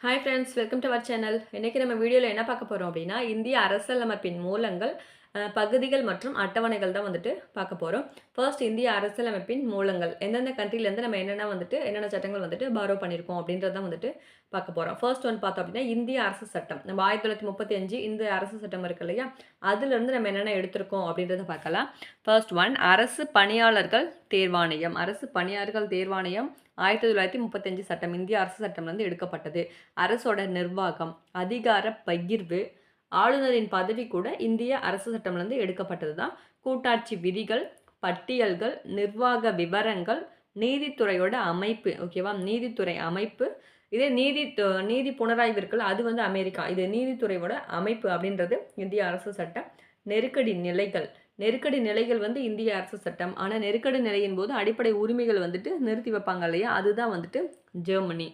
Hi friends welcome to our channel இன்றைக்கி நம்ம வீடியோவில் என்ன பார்க்க போகிறோம் அப்படின்னா இந்திய அரசியலமைப்பின் மூலங்கள் பகுதிகள் மற்றும் அட்டவணைகள் தான் வந்துட்டு பார்க்க போகிறோம் ஃபர்ஸ்ட் இந்திய அரசியலமைப்பின் மூலங்கள். எந்தெந்த கண்ட்ரிலேருந்து நம்ம என்னென்ன வந்துட்டு என்னென்ன சட்டங்கள் வந்துட்டு பாரோ பண்ணியிருக்கோம் அப்படின்றத வந்துட்டு பார்க்க போகிறோம் ஃபர்ஸ்ட் ஒன் பார்த்தோம் அப்படின்னா இந்திய அரசு சட்டம். நம்ம ஆயிரத்தி தொள்ளாயிரத்தி முப்பத்தி அஞ்சு இந்திய அரசு சட்டம் இருக்கு இல்லையா? அதுலேருந்து நம்ம என்னென்ன எடுத்திருக்கோம் அப்படின்றத பார்க்கலாம். ஃபர்ஸ்ட் ஒன் அரசு பணியாளர்கள் தேர்வாணையம். அரசு பணியாளர்கள் தேர்வாணையம் ஆயிரத்தி தொள்ளாயிரத்தி முப்பத்தஞ்சு சட்டம் இந்திய அரசு சட்டம்லேருந்து எடுக்கப்பட்டது. அரசோட நிர்வாகம் அதிகார பகிர்வு ஆளுநரின் பதவி கூட இந்திய அரசு சட்டம்லேருந்து எடுக்கப்பட்டது தான் கூட்டாட்சி விதிகள் பட்டியல்கள் நிர்வாக விவரங்கள் நீதித்துறையோட அமைப்பு ஓகேவா நீதித்துறை அமைப்பு. இதே நீதி நீதி புனராய்வு இருக்குல்ல அது வந்து அமெரிக்கா. இது நீதித்துறையோட அமைப்பு அப்படின்றது இந்திய அரசு சட்டம். நெருக்கடி நிலைகள். நெருக்கடி நிலைகள் வந்து இந்திய அரசு சட்டம். ஆனால் நெருக்கடி நிலையின் போது அடிப்படை உரிமைகள் வந்துட்டு நிறுத்தி வைப்பாங்க இல்லையா? அதுதான் வந்துட்டு ஜெர்மனி.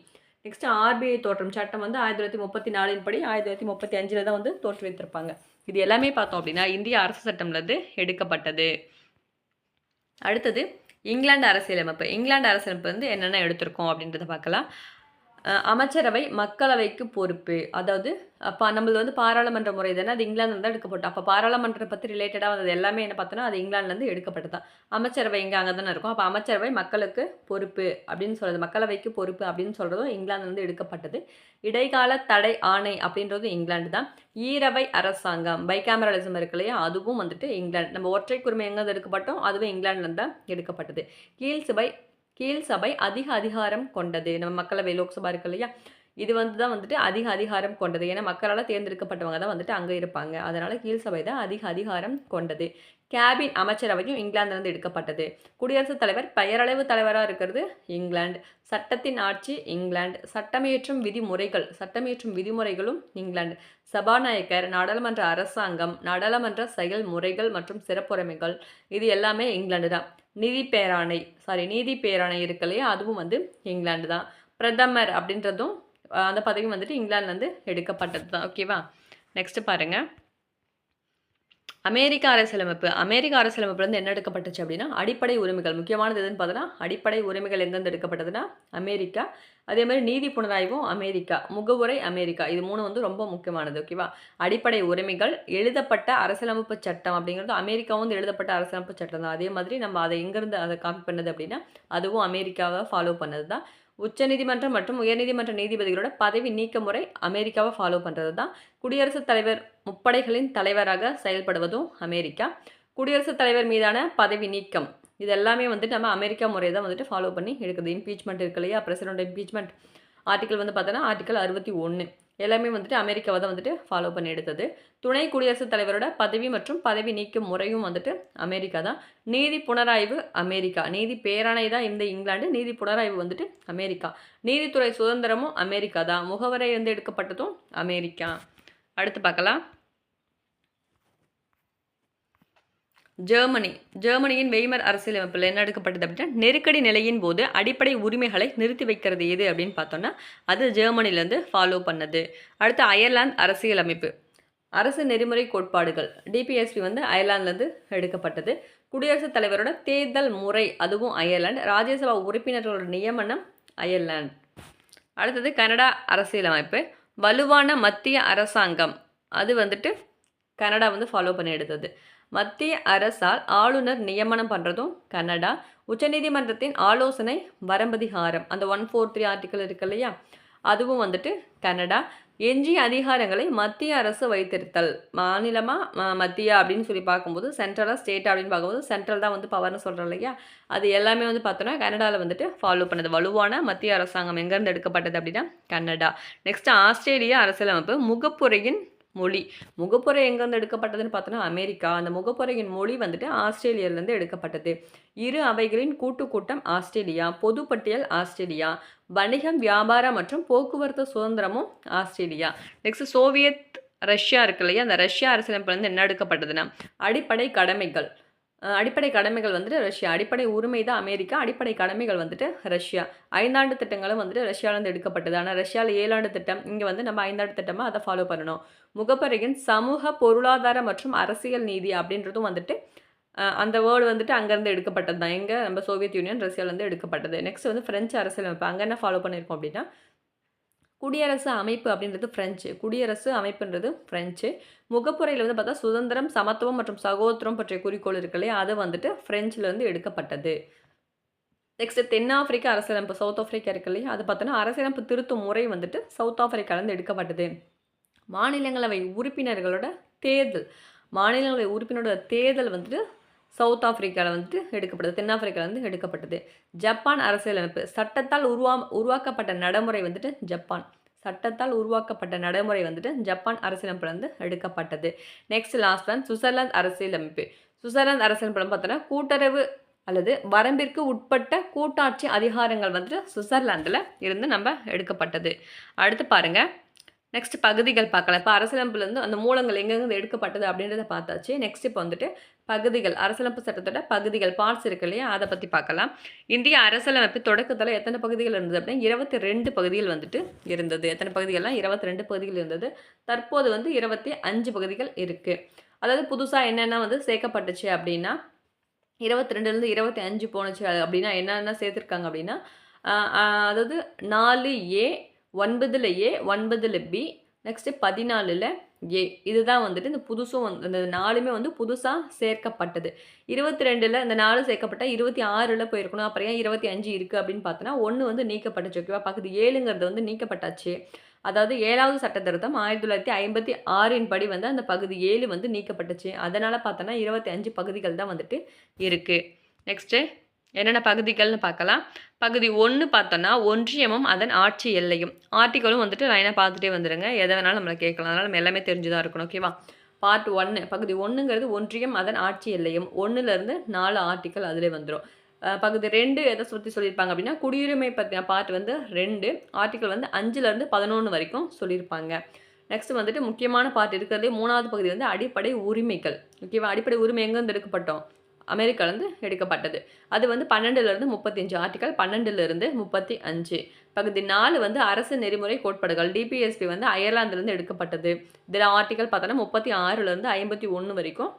நெக்ஸ்ட் ஆர்பிஐ தோற்றம். சட்டம் வந்து ஆயிரத்தி தொள்ளாயிரத்தி முப்பத்தி நாலின் படி ஆயிரத்தி தொள்ளாயிரத்தி முப்பத்தி அஞ்சில் தான் வந்து தோற்றுவித்திருப்பாங்க இது எல்லாமே பார்த்தோம் அப்படின்னா இந்திய அரசு சட்டம்லேருந்து எடுக்கப்பட்டது. அடுத்தது இங்கிலாந்து அரசியலமைப்பு. இங்கிலாந்து அரசியலமைப்பு வந்து என்னென்ன எடுத்திருக்கோம் அப்படின்றத பார்க்கலாம். அமைச்சரவை மக்களவைக்கு பொறுப்பு. அதாவது அப்போ நம்மளது வந்து பாராளுமன்ற முறை தானே அது இங்கிலாந்து தான் எடுக்கப்பட்டோம் அப்போ பாராளுமன்றத்தை பற்றி ரிலேட்டடாக வந்தது எல்லாமே என்ன பார்த்தோன்னா அது இங்கிலாந்துலேருந்து எடுக்கப்பட்டது தான். அமைச்சரவை இங்கே அங்கே தானே இருக்கும். அப்போ அமைச்சரவை மக்களுக்கு பொறுப்பு அப்படின்னு சொல்கிறது மக்களவைக்கு பொறுப்பு அப்படின்னு சொல்கிறதும் இங்கிலாந்துலேருந்து எடுக்கப்பட்டது. இடைக்கால தடை ஆணை அப்படின்றதும் இங்கிலாந்து தான். ஈரவை அரசாங்கம் பைகாமரலிசம் இருக்கு இல்லையா அதுவும் வந்துட்டு இங்கிலாந்து நம்ம ஒற்றை குருமை எங்கே எடுக்கப்பட்டோம் அதுவும் இங்கிலாந்துலேருந்து தான் எடுக்கப்பட்டது. கீழ் கீழ் சபை அதிக அதிகாரம் கொண்டது. நம்ம மக்களவை லோக்சபா இருக்கு இல்லையா? இது வந்து தான் வந்துட்டு அதிக அதிகாரம் கொண்டது. ஏன்னா மக்களால் தேர்ந்தெடுக்கப்பட்டவங்க தான் வந்துட்டு அங்கே இருப்பாங்க. அதனால் கீழ் சபை தான் அதிக அதிகாரம் கொண்டது. கேபின் அமைச்சரவையும் இங்கிலாந்துலேருந்து எடுக்கப்பட்டது. குடியரசுத் தலைவர் பெயரளவு தலைவராக இருக்கிறது இங்கிலாந்து. சட்டத்தின் ஆட்சி இங்கிலாந்து. சட்டமியற்றும் விதிமுறைகள் சட்டமியற்றும் விதிமுறைகளும் இங்கிலாந்து. சபாநாயகர் நாடாளுமன்ற அரசாங்கம் நாடாளுமன்ற செயல்முறைகள் மற்றும் சிறப்புரிமைகள் இது எல்லாமே இங்கிலாந்து தான். நிதி பேராணை சாரி நீதி பேராணை இருக்கு இல்லையா? அதுவும் வந்து இங்கிலாந்து தான். பிரதமர் அப்படின்றதும் அந்த பதவி வந்துட்டு இங்கிலாந்துலேருந்து எடுக்கப்பட்டது தான் ஓகேவா நெக்ஸ்ட்டு பாருங்க. அமெரிக்க அரசியலமைப்பு. அமெரிக்க அரசியலமைப்புலேருந்து என்ன எடுக்கப்பட்டுச்சு அப்படின்னா அடிப்படை உரிமைகள். முக்கியமானது எதுன்னு பார்த்தோன்னா அடிப்படை உரிமைகள் எங்கேருந்து எடுக்கப்பட்டதுன்னா அமெரிக்கா. அதே மாதிரி நீதி புனராய்வும் அமெரிக்கா. முகவுரை அமெரிக்கா. இது மூணு வந்து ரொம்ப முக்கியமானது. ஓகேவா அடிப்படை உரிமைகள் எழுதப்பட்ட அரசியலமைப்பு சட்டம் அப்படிங்கிறது அமெரிக்காவும் வந்து எழுதப்பட்ட அரசியலமைப்பு சட்டம் தான் அதே மாதிரி நம்ம அதை எங்கேருந்து அதை காப்பி பண்ணது அப்படின்னா அதுவும் அமெரிக்காவை ஃபாலோ பண்ணது தான் உச்சநீதிமன்றம் மற்றும் உயர்நீதிமன்ற நீதிபதிகளோட பதவி நீக்க முறை அமெரிக்காவை ஃபாலோ பண்ணுறது தான் குடியரசுத் தலைவர் முப்படைகளின் தலைவராக செயல்படுவதும் அமெரிக்கா. குடியரசுத் தலைவர் மீதான பதவி நீக்கம் இது எல்லாமே வந்துட்டு நம்ம அமெரிக்கா முறையை தான் வந்துட்டு ஃபாலோ பண்ணி எடுக்குது. இம்பீச்மெண்ட் இருக்கு இல்லையா? பிரசிடென்ட் இம்பீச்மெண்ட் ஆர்டிக்கல் வந்து பார்த்தோன்னா ஆர்டிக்கல் அறுபத்தி ஒன்று எல்லாமே வந்துட்டு அமெரிக்காவை தான் வந்துட்டு ஃபாலோ பண்ணி எடுத்தது. துணை குடியரசுத் தலைவரோட பதவி மற்றும் பதவி நீக்கும் முறையும் வந்துட்டு அமெரிக்கா தான். நீதி புனராய்வு அமெரிக்கா. நீதி பேராணை தான் இந்த இங்கிலாந்து. நீதி புனராய்வு வந்துட்டு அமெரிக்கா. நீதித்துறை சுதந்திரமும் அமெரிக்கா தான். முகவரை வந்து எடுக்கப்பட்டதும் அமெரிக்கா. அடுத்து பார்க்கலாம். ஜெர்மனி. ஜெர்மனியின் வெய்மர் அரசியலமைப்பில் என்ன எடுக்கப்பட்டது அப்படின்னா நெருக்கடி நிலையின் போது அடிப்படை உரிமைகளை நிறுத்தி வைக்கிறது எது அப்படின்னு பார்த்தோன்னா அது ஜெர்மனிலேருந்து ஃபாலோ பண்ணது. அடுத்து அயர்லாந்து அரசியலமைப்பு. அரசு நெறிமுறை கோட்பாடுகள் டிபிஎஸ்பி வந்து அயர்லாந்துலேருந்து எடுக்கப்பட்டது. குடியரசுத் தலைவரோட தேர்தல் முறை அதுவும் அயர்லாந்து. ராஜ்யசபா உறுப்பினர்களோட நியமனம் அயர்லாந்து. அடுத்தது கனடா அரசியலமைப்பு. வலுவான மத்திய அரசாங்கம். அது வந்துட்டு கனடா வந்து ஃபாலோ பண்ணி எடுத்தது. மத்திய அரசால் ஆளுநர் நியமனம் பண்ணுறதும் கனடா. உச்சநீதிமன்றத்தின் ஆலோசனை வரம்பதிகாரம். அந்த ஒன் ஃபோர் த்ரீ ஆர்டிக்கல் இருக்கு இல்லையா? அதுவும் வந்துட்டு கனடா. எஞ்சிய அதிகாரங்களை மத்திய அரசு வைத்திருத்தல். மாநிலமாக ம- மத்தியா அப்படின்னு சொல்லி பார்க்கும்போது சென்ட்ரலாக ஸ்டேட் அப்படின்னு பார்க்கும்போது சென்ட்ரல் தான் வந்து பவர்னு சொல்கிறோம் இல்லையா? அது எல்லாமே வந்து பார்த்தோன்னா கனடாவில் வந்துட்டு ஃபாலோ பண்ணது. வலுவான மத்திய அரசாங்கம் எங்கேருந்து எடுக்கப்பட்டது அப்படின்னா கனடா. நெக்ஸ்ட் ஆஸ்திரேலியா அரசியலமைப்பு முகப்புரையின் மொழி. முகப்புரை எங்கேருந்து எடுக்கப்பட்டதுன்னு பார்த்தோன்னா அமெரிக்கா. அந்த முகப்புரையின் மொழி வந்துட்டு ஆஸ்திரேலியாவிலேருந்து எடுக்கப்பட்டது. இரு அவைகளின் கூட்டு கூட்டம் ஆஸ்திரேலியா பொதுப்பட்டியல் ஆஸ்திரேலியா வணிகம் வியாபாரம் மற்றும் போக்குவரத்து சுதந்திரமும் ஆஸ்திரேலியா. நெக்ஸ்ட் சோவியத் ரஷ்யா இருக்கு இல்லையா? அந்த ரஷ்யா அரசியலமைப்புலேருந்து என்ன எடுக்கப்பட்டதுன்னா அடிப்படை கடமைகள். அடிப்படை கடமைகள் வந்துட்டு ரஷ்யா. அடிப்படை உரிமை தான் அமெரிக்கா அடிப்படை கடமைகள் வந்துட்டு ரஷ்யா. ஐந்தாண்டு திட்டங்களும் வந்துட்டு ரஷ்யாவிலேருந்து எடுக்கப்பட்டது. ஆனால் ரஷ்யாவில் ஏழாண்டு திட்டம் இங்கே வந்து நம்ம ஐந்தாண்டு திட்டமாக அதை ஃபாலோ பண்ணணும். முகப்பறையின் சமூக பொருளாதார மற்றும் அரசியல் நீதி அப்படின்றதும் வந்துட்டு அந்த வேர்டு வந்துட்டு அங்கேருந்து எடுக்கப்பட்டது தான் எங்கே? நம்ம சோவியத் யூனியன் ரஷ்யாவிலேருந்து எடுக்கப்பட்டது. நெக்ஸ்ட் வந்து ஃப்ரெஞ்சு அரசியலமைப்பு. அங்கே என்ன ஃபாலோ பண்ணியிருக்கோம் அப்படின்னா குடியரசு அமைப்பு அப்படின்றது ஃப்ரெஞ்சு குடியரசு அமைப்புன்றது ஃப்ரெஞ்சு முகப்புரையில் வந்து பார்த்தா சுதந்திரம் சமத்துவம் மற்றும் சகோதரம் பற்றிய குறிக்கோள் இருக்கு இல்லையா? அது வந்துட்டு ஃப்ரெஞ்சிலேருந்து எடுக்கப்பட்டது. நெக்ஸ்ட் தென்னாப்பிரிக்கா அரசியலமைப்பு சவுத் ஆஃப்ரிக்கா இருக்கு இல்லையா? அது பார்த்தோன்னா அரசியலமைப்பு திருத்தும் முறை வந்துட்டு சவுத் ஆஃப்ரிக்காலேருந்து எடுக்கப்பட்டது. மாநிலங்களவை உறுப்பினர்களோட தேர்தல். மாநிலங்களவை உறுப்பினரோட தேர்தல் வந்துட்டு சவுத் ஆஃப்ரிக்காவில் வந்துட்டு எடுக்கப்பட்டது தென்னாப்பிரிக்காவிலேருந்து எடுக்கப்பட்டது. ஜப்பான் அரசியலமைப்பு. சட்டத்தால் உருவா உருவாக்கப்பட்ட நடைமுறை வந்துட்டு ஜப்பான். சட்டத்தால் உருவாக்கப்பட்ட நடைமுறை வந்துட்டு ஜப்பான் அரசியலமைப்புலேருந்து எடுக்கப்பட்டது. நெக்ஸ்ட் லாஸ்ட் ஒன் சுவிட்சர்லாந்து அரசியலமைப்பு. சுவிட்சர்லாந்து அரசியலமைப்பு பார்த்தோன்னா கூட்டுறவு அல்லது வரம்பிற்கு உட்பட்ட கூட்டாட்சி அதிகாரங்கள் வந்துட்டு சுவிட்சர்லாந்தில் இருந்து நம்ம எடுக்கப்பட்டது. அடுத்து பாருங்கள் நெக்ஸ்ட் பகுதிகள் பார்க்கலாம். இப்போ அரசியலமைப்புலேருந்து அந்த மூலங்கள் எங்கெங்கே எடுக்கப்பட்டது அப்படின்றத பார்த்தாச்சு. நெக்ஸ்ட் இப்போ வந்துட்டு பகுதிகள் அரசியலமைப்பு சட்டத்தோட பகுதிகள் பார்ட்ஸ் இருக்கு இல்லையா? அதை பற்றி பார்க்கலாம். இந்திய அரசியலமைப்பு தொடக்கத்தில் எத்தனை பகுதிகள் இருந்தது அப்படின்னா இருபத்தி ரெண்டு பகுதிகள் வந்துட்டு இருந்தது. எத்தனை பகுதிகள்லாம் இருபத்தி ரெண்டு பகுதிகள் இருந்தது. தற்போது வந்து இருபத்தி அஞ்சு பகுதிகள் இருக்குது அதாவது புதுசாக என்னென்ன வந்து சேர்க்கப்பட்டுச்சு அப்படின்னா இருபத்தி ரெண்டுலேருந்து இருபத்தி அஞ்சு போணுச்சு. அப்படின்னா என்னென்ன சேர்த்துருக்காங்க அப்படின்னா அதாவது நாலு ஏ ஒன்பதில் ஏ ஒன்பதில் பி நெக்ஸ்ட்டு பதினாலில் ஏ இதுதான் வந்துட்டு இந்த புதுசும் வந்து இந்த நாலுமே வந்து புதுசாக சேர்க்கப்பட்டது. இருபத்தி ரெண்டில் இந்த நாலு சேர்க்கப்பட்ட இருபத்தி ஆறில் போயிருக்கணும். அப்புறம் ஏன் இருபத்தி அஞ்சு இருக்குது அப்படின்னு பார்த்தோன்னா ஒன்று வந்து நீக்கப்பட்டுச்சு ஓகேவா பக்கத்து ஏழுங்கிறது வந்து நீக்கப்பட்டாச்சு. அதாவது ஏழாவது சட்ட திருத்தம் ஆயிரத்தி தொள்ளாயிரத்தி ஐம்பத்தி ஆறின் படி வந்து அந்த பகுதி ஏழு வந்து நீக்கப்பட்டுச்சு. அதனால் பார்த்தோன்னா இருபத்தி அஞ்சு பகுதிகள் தான் வந்துட்டு இருக்குது நெக்ஸ்ட்டு என்னென்ன பகுதிகள்னு பார்க்கலாம். பகுதி ஒன்று பார்த்தோன்னா ஒன்றியமும் அதன் ஆட்சி எல்லையும். ஆர்டிகளும் வந்துட்டு லைனாக பார்த்துட்டே வந்துடுங்க எதை வேணாலும் நம்மளை கேட்கலாம். அதனால் நம்ம எல்லாமே தெரிஞ்சுதான் இருக்கணும் ஓகேவா பார்ட் ஒன்று பகுதி ஒன்றுங்கிறது ஒன்றியம் அதன் ஆட்சி எல்லையும். ஒன்றுலேருந்து நாலு ஆர்டிக்கல் அதிலே வந்துடும் பகுதி ரெண்டு எதை சுற்றி சொல்லியிருப்பாங்க அப்படின்னா குடியுரிமை பற்றின பார்ட் வந்து ரெண்டு ஆர்டிக்கல் வந்து அஞ்சுலேருந்து பதினொன்று வரைக்கும் சொல்லியிருப்பாங்க. நெக்ஸ்ட் வந்துட்டு முக்கியமான பார்ட் இருக்கிறதே மூணாவது பகுதி வந்து அடிப்படை உரிமைகள் ஓகேவா அடிப்படை உரிமை எங்கேருந்து எடுக்கப்பட்டோம்? அமெரிக்காலேருந்து எடுக்கப்பட்டது. அது வந்து பன்னெண்டுலேருந்து முப்பத்தஞ்சு ஆர்டிக்கல் பன்னெண்டுலேருந்து முப்பத்தி அஞ்சு பகுதி நாலு வந்து அரசு நெறிமுறை கோட்பாடுகள் டிபிஎஸ்பி வந்து அயர்லாந்துலேருந்து எடுக்கப்பட்டது. இதில் ஆர்டிக்கல் பார்த்தோன்னா முப்பத்தி ஆறுலேருந்து ஐம்பத்தி ஒன்று வரைக்கும்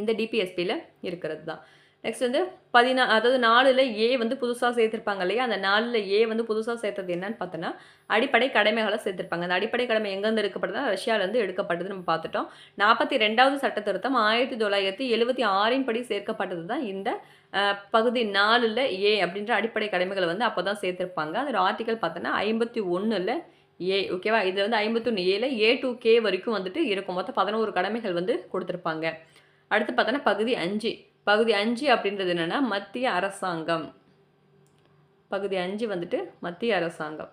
இந்த டிபிஎஸ்பியில் இருக்கிறது தான். நெக்ஸ்ட் வந்து பதினா அதாவது நாலில் ஏ வந்து புதுசாக சேர்த்துருப்பாங்க இல்லையா? அந்த நாலில் ஏ வந்து புதுசாக சேர்த்தது என்னன்னு பார்த்தோன்னா அடிப்படை கடமைகளை சேர்த்துருப்பாங்க. அந்த அடிப்படை கடமை எங்கேருந்து எடுக்கப்பட்டதுனா ரஷ்யாவிலேருந்து எடுக்கப்பட்டது நம்ம பார்த்துட்டோம். நாற்பத்தி ரெண்டாவது சட்ட திருத்தம் ஆயிரத்தி தொள்ளாயிரத்தி எழுபத்தி ஆறின் படி சேர்க்கப்பட்டது தான் இந்த பகுதி நாலில் ஏ அப்படின்ற அடிப்படை கடமைகளை வந்து அப்போ தான் சேர்த்துருப்பாங்க. அதில் ஆர்டிக்கல் பார்த்தோன்னா ஐம்பத்தி ஒன்றில் ஏ ஓகேவா இது வந்து ஐம்பத்தொன்று ஏல ஏ டு கே வரைக்கும் வந்துட்டு இருக்கும். மொத்தம் பதினோரு கடமைகள் வந்து கொடுத்துருப்பாங்க. அடுத்து பார்த்தோன்னா பகுதி அஞ்சு. பகுதி அஞ்சு அப்படின்றது என்னென்னா மத்திய அரசாங்கம். பகுதி அஞ்சு வந்துட்டு மத்திய அரசாங்கம்.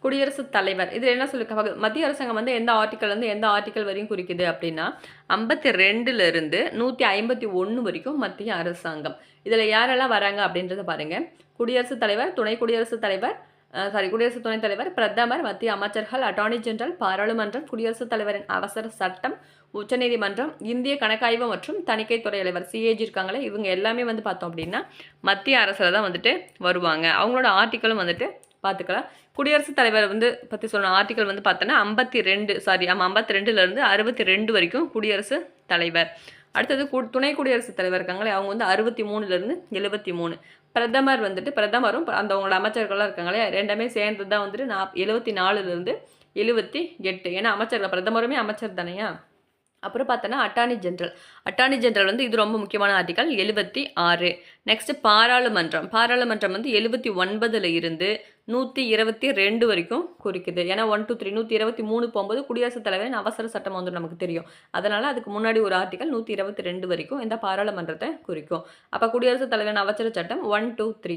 குடியரசுத் தலைவர். இதில் என்ன சொல்லியிருக்க மத்திய அரசாங்கம் வந்து எந்த ஆர்டிக்கல் வந்து எந்த ஆர்டிக்கல் வரையும் குறிக்குது அப்படின்னா ஐம்பத்தி ரெண்டுலேருந்து நூற்றி ஐம்பத்தி ஒன்று வரைக்கும் மத்திய அரசாங்கம். இதில் யாரெல்லாம் வராங்க அப்படின்றத பாருங்கள் குடியரசுத் தலைவர் துணை குடியரசுத் தலைவர் சாரி குடியரசு துணைத் தலைவர் பிரதமர் மத்திய அமைச்சர்கள் அட்டார்னி ஜெனரல் பாராளுமன்றம் குடியரசுத் தலைவரின் அவசர சட்டம் உச்சநீதிமன்றம் இந்திய கணக்காய்வு மற்றும் தணிக்கைத்துறை தலைவர் சிஏஜி இருக்காங்களே இவங்க எல்லாமே வந்து பார்த்தோம் அப்படின்னா மத்திய அரசில் தான் வந்துட்டு வருவாங்க. அவங்களோட ஆர்டிக்கலும் வந்துட்டு பார்த்துக்கலாம். குடியரசுத் தலைவர் வந்து பற்றி சொன்ன ஆர்டிக்கல் வந்து பார்த்தோன்னா ஐம்பத்தி ரெண்டு சாரி ஆமாம் ஐம்பத்தி ரெண்டுலேருந்து அறுபத்தி ரெண்டு வரைக்கும் குடியரசு தலைவர். அடுத்தது கு துணை குடியரசுத் தலைவர் இருக்காங்களே அவங்க வந்து அறுபத்தி மூணுலேருந்து எழுபத்தி மூணு. பிரதமர் வந்துட்டு பிரதமரும் அந்த அவங்களோட அமைச்சர்கள்லாம் இருக்காங்களே ரெண்டுமே சேர்ந்து தான் வந்துட்டு நா எழுபத்தி நாலுலேருந்து எழுபத்தி எட்டு. ஏன்னா அமைச்சர்கள் பிரதமருமே அமைச்சர் தானேயா? அப்புறம் பார்த்தோன்னா அட்டார்னி ஜென்ரல் அட்டார்னி ஜென்ரல் வந்து இது ரொம்ப முக்கியமான ஆர்டிக்கல் எழுபத்தி ஆறு. நெக்ஸ்ட் பாராளுமன்றம். பாராளுமன்றம் வந்து எழுபத்தி ஒன்பதில் இருந்து நூற்றி இருபத்தி ரெண்டு வரைக்கும் குறிக்குது. ஏன்னா ஒன் டூ த்ரீ நூற்றி இருபத்தி மூணு போகும்போது குடியரசுத் தலைவரின் அவசர சட்டம் வந்து நமக்கு தெரியும். அதனால் அதுக்கு முன்னாடி ஒரு ஆர்டிக்கல் நூற்றி இருபத்தி ரெண்டு வரைக்கும் இந்த பாராளுமன்றத்தை குறிக்கும். அப்போ குடியரசுத் தலைவரின் அவசர சட்டம் ஒன் டூ த்ரீ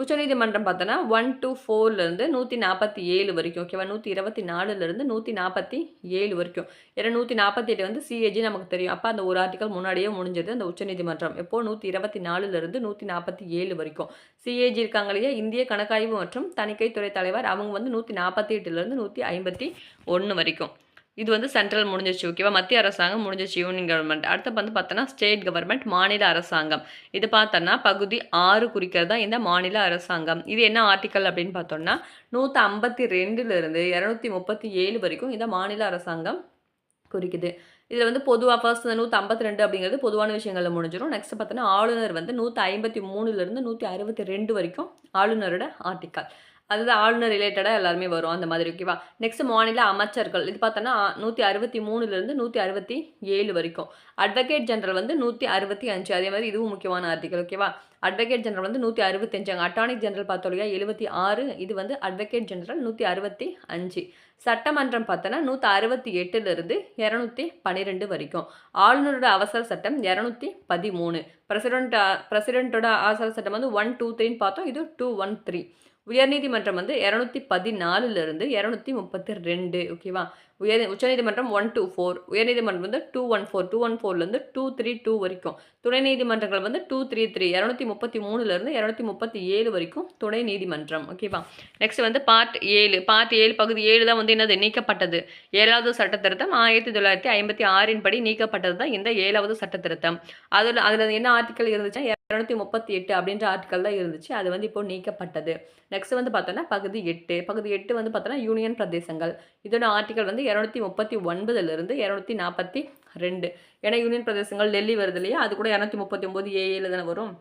உச்சநீதிமன்றம் பார்த்தோன்னா ஒன் டூ ஃபோர்லேருந்து நூற்றி நாற்பத்தி ஏழு வரைக்கும் ஓகேவா நூற்றி இருபத்தி நாலுலேருந்து நூற்றி நாற்பத்தி ஏழு வரைக்கும். ஏன்னா நூற்றி நாற்பத்தி எட்டு வந்து சிஏஜி நமக்கு தெரியும். அப்போ அந்த ஒரு ஆர்டிக்கல் முன்னாடியே முடிஞ்சது அந்த உச்சநீதிமன்றம். எப்போ? நூற்றி இருபத்தி நாலுலேருந்து நூற்றி நாற்பத்தி ஏழு வரைக்கும். சிஏஜி இருக்காங்க இல்லையா? இந்திய கணக்காய்வு மற்றும் தணிக்கைத்துறை தலைவர். அவங்க வந்து நூற்றி நாற்பத்தி எட்டுலேருந்து நூற்றி ஐம்பத்தி ஒன்று வரைக்கும். இது வந்து சென்ட்ரல் முடிஞ்சிச்சு ஓகேவா மத்திய அரசாங்கம் முடிஞ்சிச்சு யூனியன் கவர்மெண்ட் அடுத்து வந்து பார்த்தோன்னா ஸ்டேட் கவர்மெண்ட் மாநில அரசாங்கம். இது பார்த்தோன்னா பகுதி ஆறு குறிக்கிறது தான் இந்த மாநில அரசாங்கம். இது என்ன ஆர்டிக்கல் அப்படின்னு பார்த்தோம்னா நூற்றி ஐம்பத்தி ரெண்டுலேருந்து இரநூத்தி முப்பத்தி ஏழு வரைக்கும் இந்த மாநில அரசாங்கம் குறிக்குது. இதில் வந்து பொதுவாக ஃபர்ஸ்ட் இந்த நூற்றி ஐம்பத்தி ரெண்டு அப்படிங்கிறது பொதுவான விஷயங்களில் முடிஞ்சிடும் நெக்ஸ்ட் பார்த்தோன்னா ஆளுநர் வந்து நூற்றி ஐம்பத்தி மூணுலேருந்து நூற்றி அறுபத்தி ரெண்டு வரைக்கும் ஆளுநரோட ஆர்டிக்கல் அதுதான் ஆளுநர் ரிலேட்டடாக எல்லாருமே வரும் அந்த மாதிரி ஓகேவா நெக்ஸ்ட் மாநில அமைச்சர்கள். இது பார்த்தோன்னா நூற்றி அறுபத்தி மூணுலேருந்து நூற்றி அறுபத்தி ஏழு வரைக்கும். அட்வொகேட் ஜெனரல் வந்து நூற்றி அறுபத்தி அஞ்சு. அதே மாதிரி இதுவும் முக்கியமான ஆர்டிக்கல் ஓகேவா அட்வொகேட் ஜெனரல் வந்து நூற்றி அறுபத்தஞ்சு அட்டானிக் ஜென்ரல் ஜெனரல் பார்த்தோம் இல்லையா? எழுபத்தி ஆறு. இது வந்து அட்வொகேட் ஜெனரல் நூற்றி அறுபத்தி அஞ்சு. சட்டமன்றம் பார்த்தோன்னா நூற்றி அறுபத்தி எட்டுலேருந்து இரநூத்தி பன்னிரெண்டு வரைக்கும். ஆளுநரோட அவசர சட்டம் இரநூத்தி பதிமூணு. பிரசிடென்ட் பிரசிடென்ட்டோட அவசர சட்டம் வந்து ஒன் டூ த்ரீன்னு பார்த்தோம். இது டூ ஒன் த்ரீ உயர்நீதிமன்றம் வந்து இரநூத்தி பதினாலுலேருந்து இரநூத்தி முப்பத்தி ரெண்டு ஓகேவா உயர் உச்சநீதிமன்றம் ஒன் டூ ஃபோர் உயர்நீதிமன்றம் வந்து two one four two one ஃபோர்லேருந்து two three two வரைக்கும். துணை நீதிமன்றங்கள் வந்து டூ த்ரீ த்ரீ இரநூத்தி முப்பத்தி மூணுலேருந்து இரநூத்தி முப்பத்தி ஏழு வரைக்கும் துணை நீதிமன்றம் ஓகேவா நெக்ஸ்ட் வந்து பார்ட் ஏழு பார்ட் ஏழு பகுதி ஏழு தான் வந்து என்னது நீக்கப்பட்டது. ஏழாவது சட்ட திருத்தம் ஆயிரத்தி தொள்ளாயிரத்தி ஐம்பத்தி ஆறின் படி நீக்கப்பட்டது தான் இந்த ஏழாவது சட்ட திருத்தம் அதில் அதில் என்ன ஆர்டிக்கல் இருந்துச்சுன்னா இரநூத்தி முப்பத்தி எட்டு அப்படின்ற ஆர்டிக்கல் தான் இருந்துச்சு. அது வந்து இப்போ நீக்கப்பட்டது. நெக்ஸ்ட் வந்து பார்த்தோன்னா பகுதி எட்டு. பகுதி எட்டு வந்து பார்த்தோன்னா யூனியன் பிரதேசங்கள். இதோட ஆர்டிக்கல் வந்து இரநூத்தி முப்பத்தி ஒன்பதுலேருந்து இரநூத்தி நாற்பத்தி ரெண்டு. ஏன்னா யூனியன் பிரதேசங்கள் டெல்லி வருது இல்லையா? அது கூட இரநூத்தி முப்பத்தி ஒம்பது ஏஏல தானே வரும்.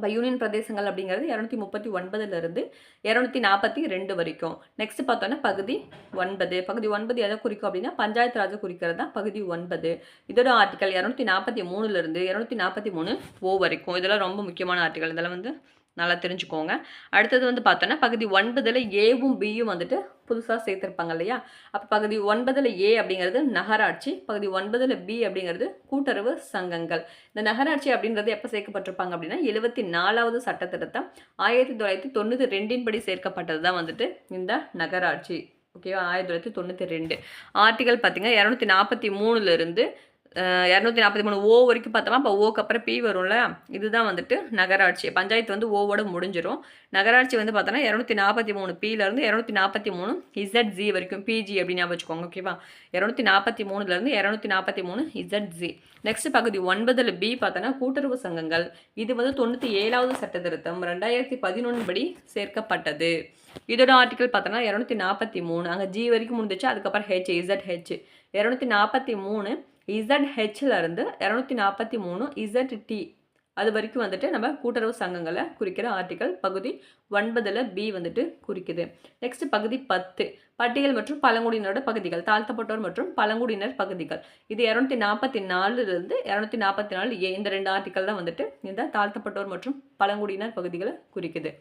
அப்போ யூனியன் பிரதேசங்கள் அப்படிங்கிறது இரநூத்தி முப்பத்தி ஒன்பதுலேருந்து இரநூத்தி நாற்பத்தி ரெண்டு வரைக்கும். நெக்ஸ்ட் பார்த்தோன்னா பகுதி ஒன்பது. பகுதி ஒன்பது எதை குறிக்கும் அப்படின்னா பஞ்சாயத்து ராஜ் குறிக்கிறது தான் பகுதி ஒன்பது. இதோட ஆர்டிக்கல் இரநூத்தி நாற்பத்தி மூணுலேருந்து இரநூத்தி நாற்பத்தி மூணு ஓ வரைக்கும். இதெல்லாம் ரொம்ப முக்கியமான ஆர்டிக்கல் இதெல்லாம் வந்து நல்லா தெரிஞ்சுக்கோங்க. அடுத்தது வந்து பார்த்தோன்னா பகுதி ஒன்பதில் ஏவும் பியும் வந்துட்டு புதுசாக சேர்த்துருப்பாங்க இல்லையா? அப்போ பகுதி ஒன்பதில் ஏ அப்படிங்கிறது நகராட்சி பகுதி ஒன்பதில் பி அப்படிங்கிறது கூட்டுறவு சங்கங்கள். இந்த நகராட்சி அப்படின்றது எப்போ சேர்க்கப்பட்டிருப்பாங்க அப்படின்னா எழுபத்தி நாலாவது சட்ட ஆயிரத்தி தொள்ளாயிரத்தி தொண்ணூற்றி ரெண்டின் படி சேர்க்கப்பட்டது தான் வந்துட்டு இந்த நகராட்சி. ஓகேவா? ஆயிரத்தி தொள்ளாயிரத்தி தொண்ணூற்றி ரெண்டு. ஆர்டிகல் பார்த்தீங்கன்னா இரநூத்தி நாற்பத்தி மூணுலேருந்து இரநூத்தி நாற்பத்தி மூணு ஓ வரைக்கும் பார்த்தோமா? இப்போ ஓக்கு அப்புறம் பி வரும்ல? இதுதான் வந்துட்டு நகராட்சி. பஞ்சாயத்து வந்து ஓவோட முடிஞ்சிடும் நகராட்சி வந்து பார்த்தோன்னா இரநூத்தி நாற்பத்தி மூணு பியிலேருந்து இரநூத்தி நாற்பத்தி மூணு இசட் ஜி வரைக்கும். பிஜி அப்படின்னு ஞாபகம் வச்சுக்கோங்க ஓகேவா இரநூத்தி நாற்பத்தி மூணுலேருந்து இரநூத்தி நாற்பத்தி மூணு இசட் ஜி நெக்ஸ்ட் பகுதி ஒன்பதில் பி பார்த்தோன்னா கூட்டுறவு சங்கங்கள். இது வந்து தொண்ணூற்றி ஏழாவது சட்ட திருத்தம். ரெண்டாயிரத்தி பதினொன்று படி சேர்க்கப்பட்டது. இதோட ஆர்டிக்கல் பார்த்தோன்னா இரநூத்தி நாற்பத்தி மூணு. அங்கே ஜி வரைக்கும் முடிஞ்சிச்சு அதுக்கப்புறம் ஹெச் இசட் ஹெச் இரநூத்தி நாற்பத்தி மூணு இசட் ஹெச்லேருந்து இரநூத்தி நாற்பத்தி மூணு இசட் டி அது வரைக்கும் வந்துட்டு நம்ம கூட்டுறவு சங்கங்களை குறிக்கிற ஆர்டிக்கல் பகுதி ஒன்பதில் பி வந்துட்டு குறிக்குது. நெக்ஸ்ட் பகுதி பத்து பட்டியல் மற்றும் பழங்குடியினரோட பகுதிகள் தாழ்த்தப்பட்டோர் மற்றும் பழங்குடியினர் பகுதிகள். இது இரநூத்தி நாற்பத்தி நாலுலேருந்து இரநூத்தி நாற்பத்தி நாலு ஏ இந்த ரெண்டு ஆர்டிக்கல் தான் வந்துட்டு இந்த தாழ்த்தப்பட்டோர் மற்றும் பழங்குடியினர் பகுதிகளை குறிக்குது.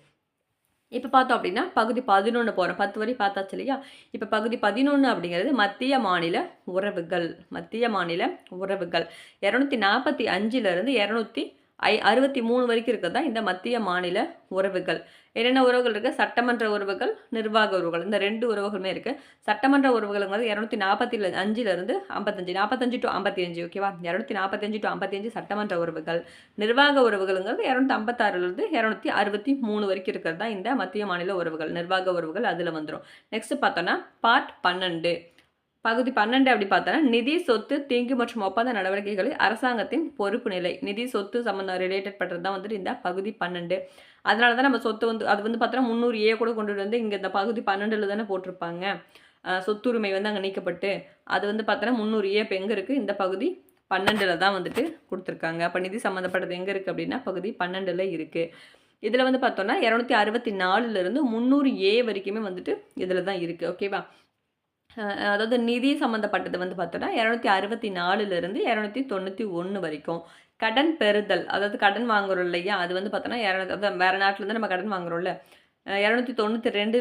இப்போ பார்த்தோம் அப்படின்னா பகுதி பதினொன்று போகிறோம் பத்து வரை பார்த்தாச்சு இல்லையா? இப்போ பகுதி பதினொன்று அப்படிங்கிறது மத்திய மாநில உறவுகள். மத்திய மாநில உறவுகள். இரநூத்தி நாற்பத்தி அஞ்சிலிருந்து இரநூத்தி ஐ அறுபத்தி மூணு வரைக்கும் இருக்கிறது? தான் இந்த மத்திய மாநில உறவுகள். என்னென்ன உறவுகள் இருக்குது சட்டமன்ற உறவுகள் நிர்வாக உறவுகள். இந்த ரெண்டு உறவுகளுமே இருக்குது சட்டமன்ற உறவுகள்ங்கிறது இரநூத்தி நாற்பத்தி அஞ்சுலேருந்து ஐம்பத்தஞ்சு நாற்பத்தஞ்சு டு ஐம்பத்தி அஞ்சு ஓகேவா இரநூத்தி நாற்பத்தஞ்சு டு ஐம்பத்தஞ்சு சட்டமன்ற உறவுகள். நிர்வாக உறவுகள்ங்கிறது இரநூத்தி ஐம்பத்தாறுலேருந்து இரநூத்தி அறுபத்தி மூணு வரைக்கும் இருக்கிறது? தான் இந்த மத்திய மாநில உறவுகள் நிர்வாக உறவுகள் அதில் வந்துடும் நெக்ஸ்ட் பார்த்தோன்னா பார்ட் பன்னெண்டு. பகுதி பன்னெண்டு அப்படி பார்த்தோன்னா நிதி சொத்து தீங்கு மற்றும் ஒப்பந்த நடவடிக்கைகளில் அரசாங்கத்தின் பொறுப்பு நிலை. நிதி சொத்து சம்மந்தம் ரிலேட்டட் பண்ணுறது தான் வந்துட்டு இந்த பகுதி பன்னெண்டு. அதனால தான் நம்ம சொத்து வந்து அது வந்து பார்த்தோன்னா முந்நூறு ஏ கூட கொண்டு வந்து இங்கே இந்த பகுதி பன்னெண்டில் தானே போட்டிருப்பாங்க. சொத்துரிமை வந்து அங்கே நீக்கப்பட்டு அது வந்து பார்த்தோன்னா முந்நூறு ஏ இப்போ எங்கே இருக்குது இந்த பகுதி பன்னெண்டில் தான் வந்துட்டு கொடுத்துருக்காங்க. அப்போ நிதி சம்மந்தப்பட்டது எங்கே இருக்குது அப்படின்னா பகுதி பன்னெண்டில் இருக்குது இதில் வந்து பார்த்தோன்னா இரநூத்தி அறுபத்தி நாலுலேருந்து முந்நூறு ஏ வரைக்குமே வந்துட்டு இதில் தான் இருக்குது ஓகேவா அதாவது நிதி சம்மந்தப்பட்டது வந்து பார்த்தோன்னா இரநூத்தி அறுபத்தி நாலுலேருந்து இரநூத்தி தொண்ணூற்றி ஒன்று வரைக்கும். கடன் பெறுதல் அதாவது கடன் வாங்குறோம் இல்லையா? அது வந்து பார்த்தோன்னா இரநூத்தி அதாவது வேறு நாட்டிலேருந்து நம்ம கடன் வாங்குறோம்ல. இரநூத்தி தொண்ணூற்றி ரெண்டு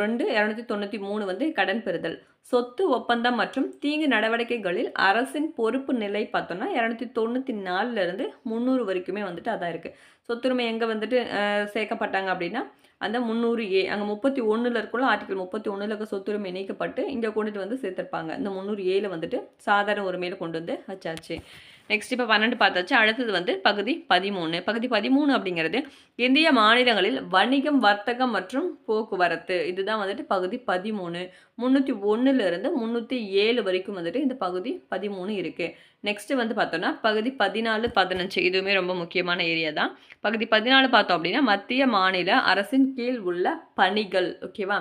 ரெண்டு இரநூத்தி தொண்ணூற்றி மூணு வந்து கடன் பெறுதல். சொத்து ஒப்பந்தம் மற்றும் தீங்கு நடவடிக்கைகளில் அரசின் பொறுப்பு நிலை பார்த்தோன்னா இரநூத்தி தொண்ணூற்றி நாலுலேருந்து முந்நூறு வரைக்குமே வந்துட்டு அதான் இருக்குது சொத்துரிமை எங்கே வந்துட்டு சேர்க்கப்பட்டாங்க அப்படின்னா அந்த முந்நூறு ஏ அங்கே முப்பத்தி ஒன்றில் இருக்குள்ள ஆர்டிகல் முப்பத்தி ஒன்றில் இருக்க சொத்துரிமை நீக்கப்பட்டு இங்கே கொண்டுட்டு வந்து சேர்த்துருப்பாங்க. இந்த முந்நூறு ஏல வந்துட்டு சாதாரண உரிமையில் கொண்டு வந்து வச்சாச்சு. நெக்ஸ்ட் இப்போ பன்னெண்டு பார்த்தாச்சு. அடுத்தது வந்து பகுதி பதிமூணு. பகுதி பதிமூணு அப்படிங்கிறது இந்திய மாநிலங்களில் வணிகம் வர்த்தகம் மற்றும் போக்குவரத்து. இதுதான் வந்துட்டு பகுதி பதிமூணு. முந்நூற்றி ஒன்றுலேருந்து முந்நூற்றி ஏழு வரைக்கும் வந்துட்டு இந்த பகுதி பதிமூணு இருக்குது நெக்ஸ்ட்டு வந்து பார்த்தோன்னா பகுதி பதினாலு பதினஞ்சு. இதுவுமே ரொம்ப முக்கியமான ஏரியா தான். பகுதி பதினாலு பார்த்தோம் அப்படின்னா மத்திய மாநில அரசின் கீழ் உள்ள பணிகள் ஓகேவா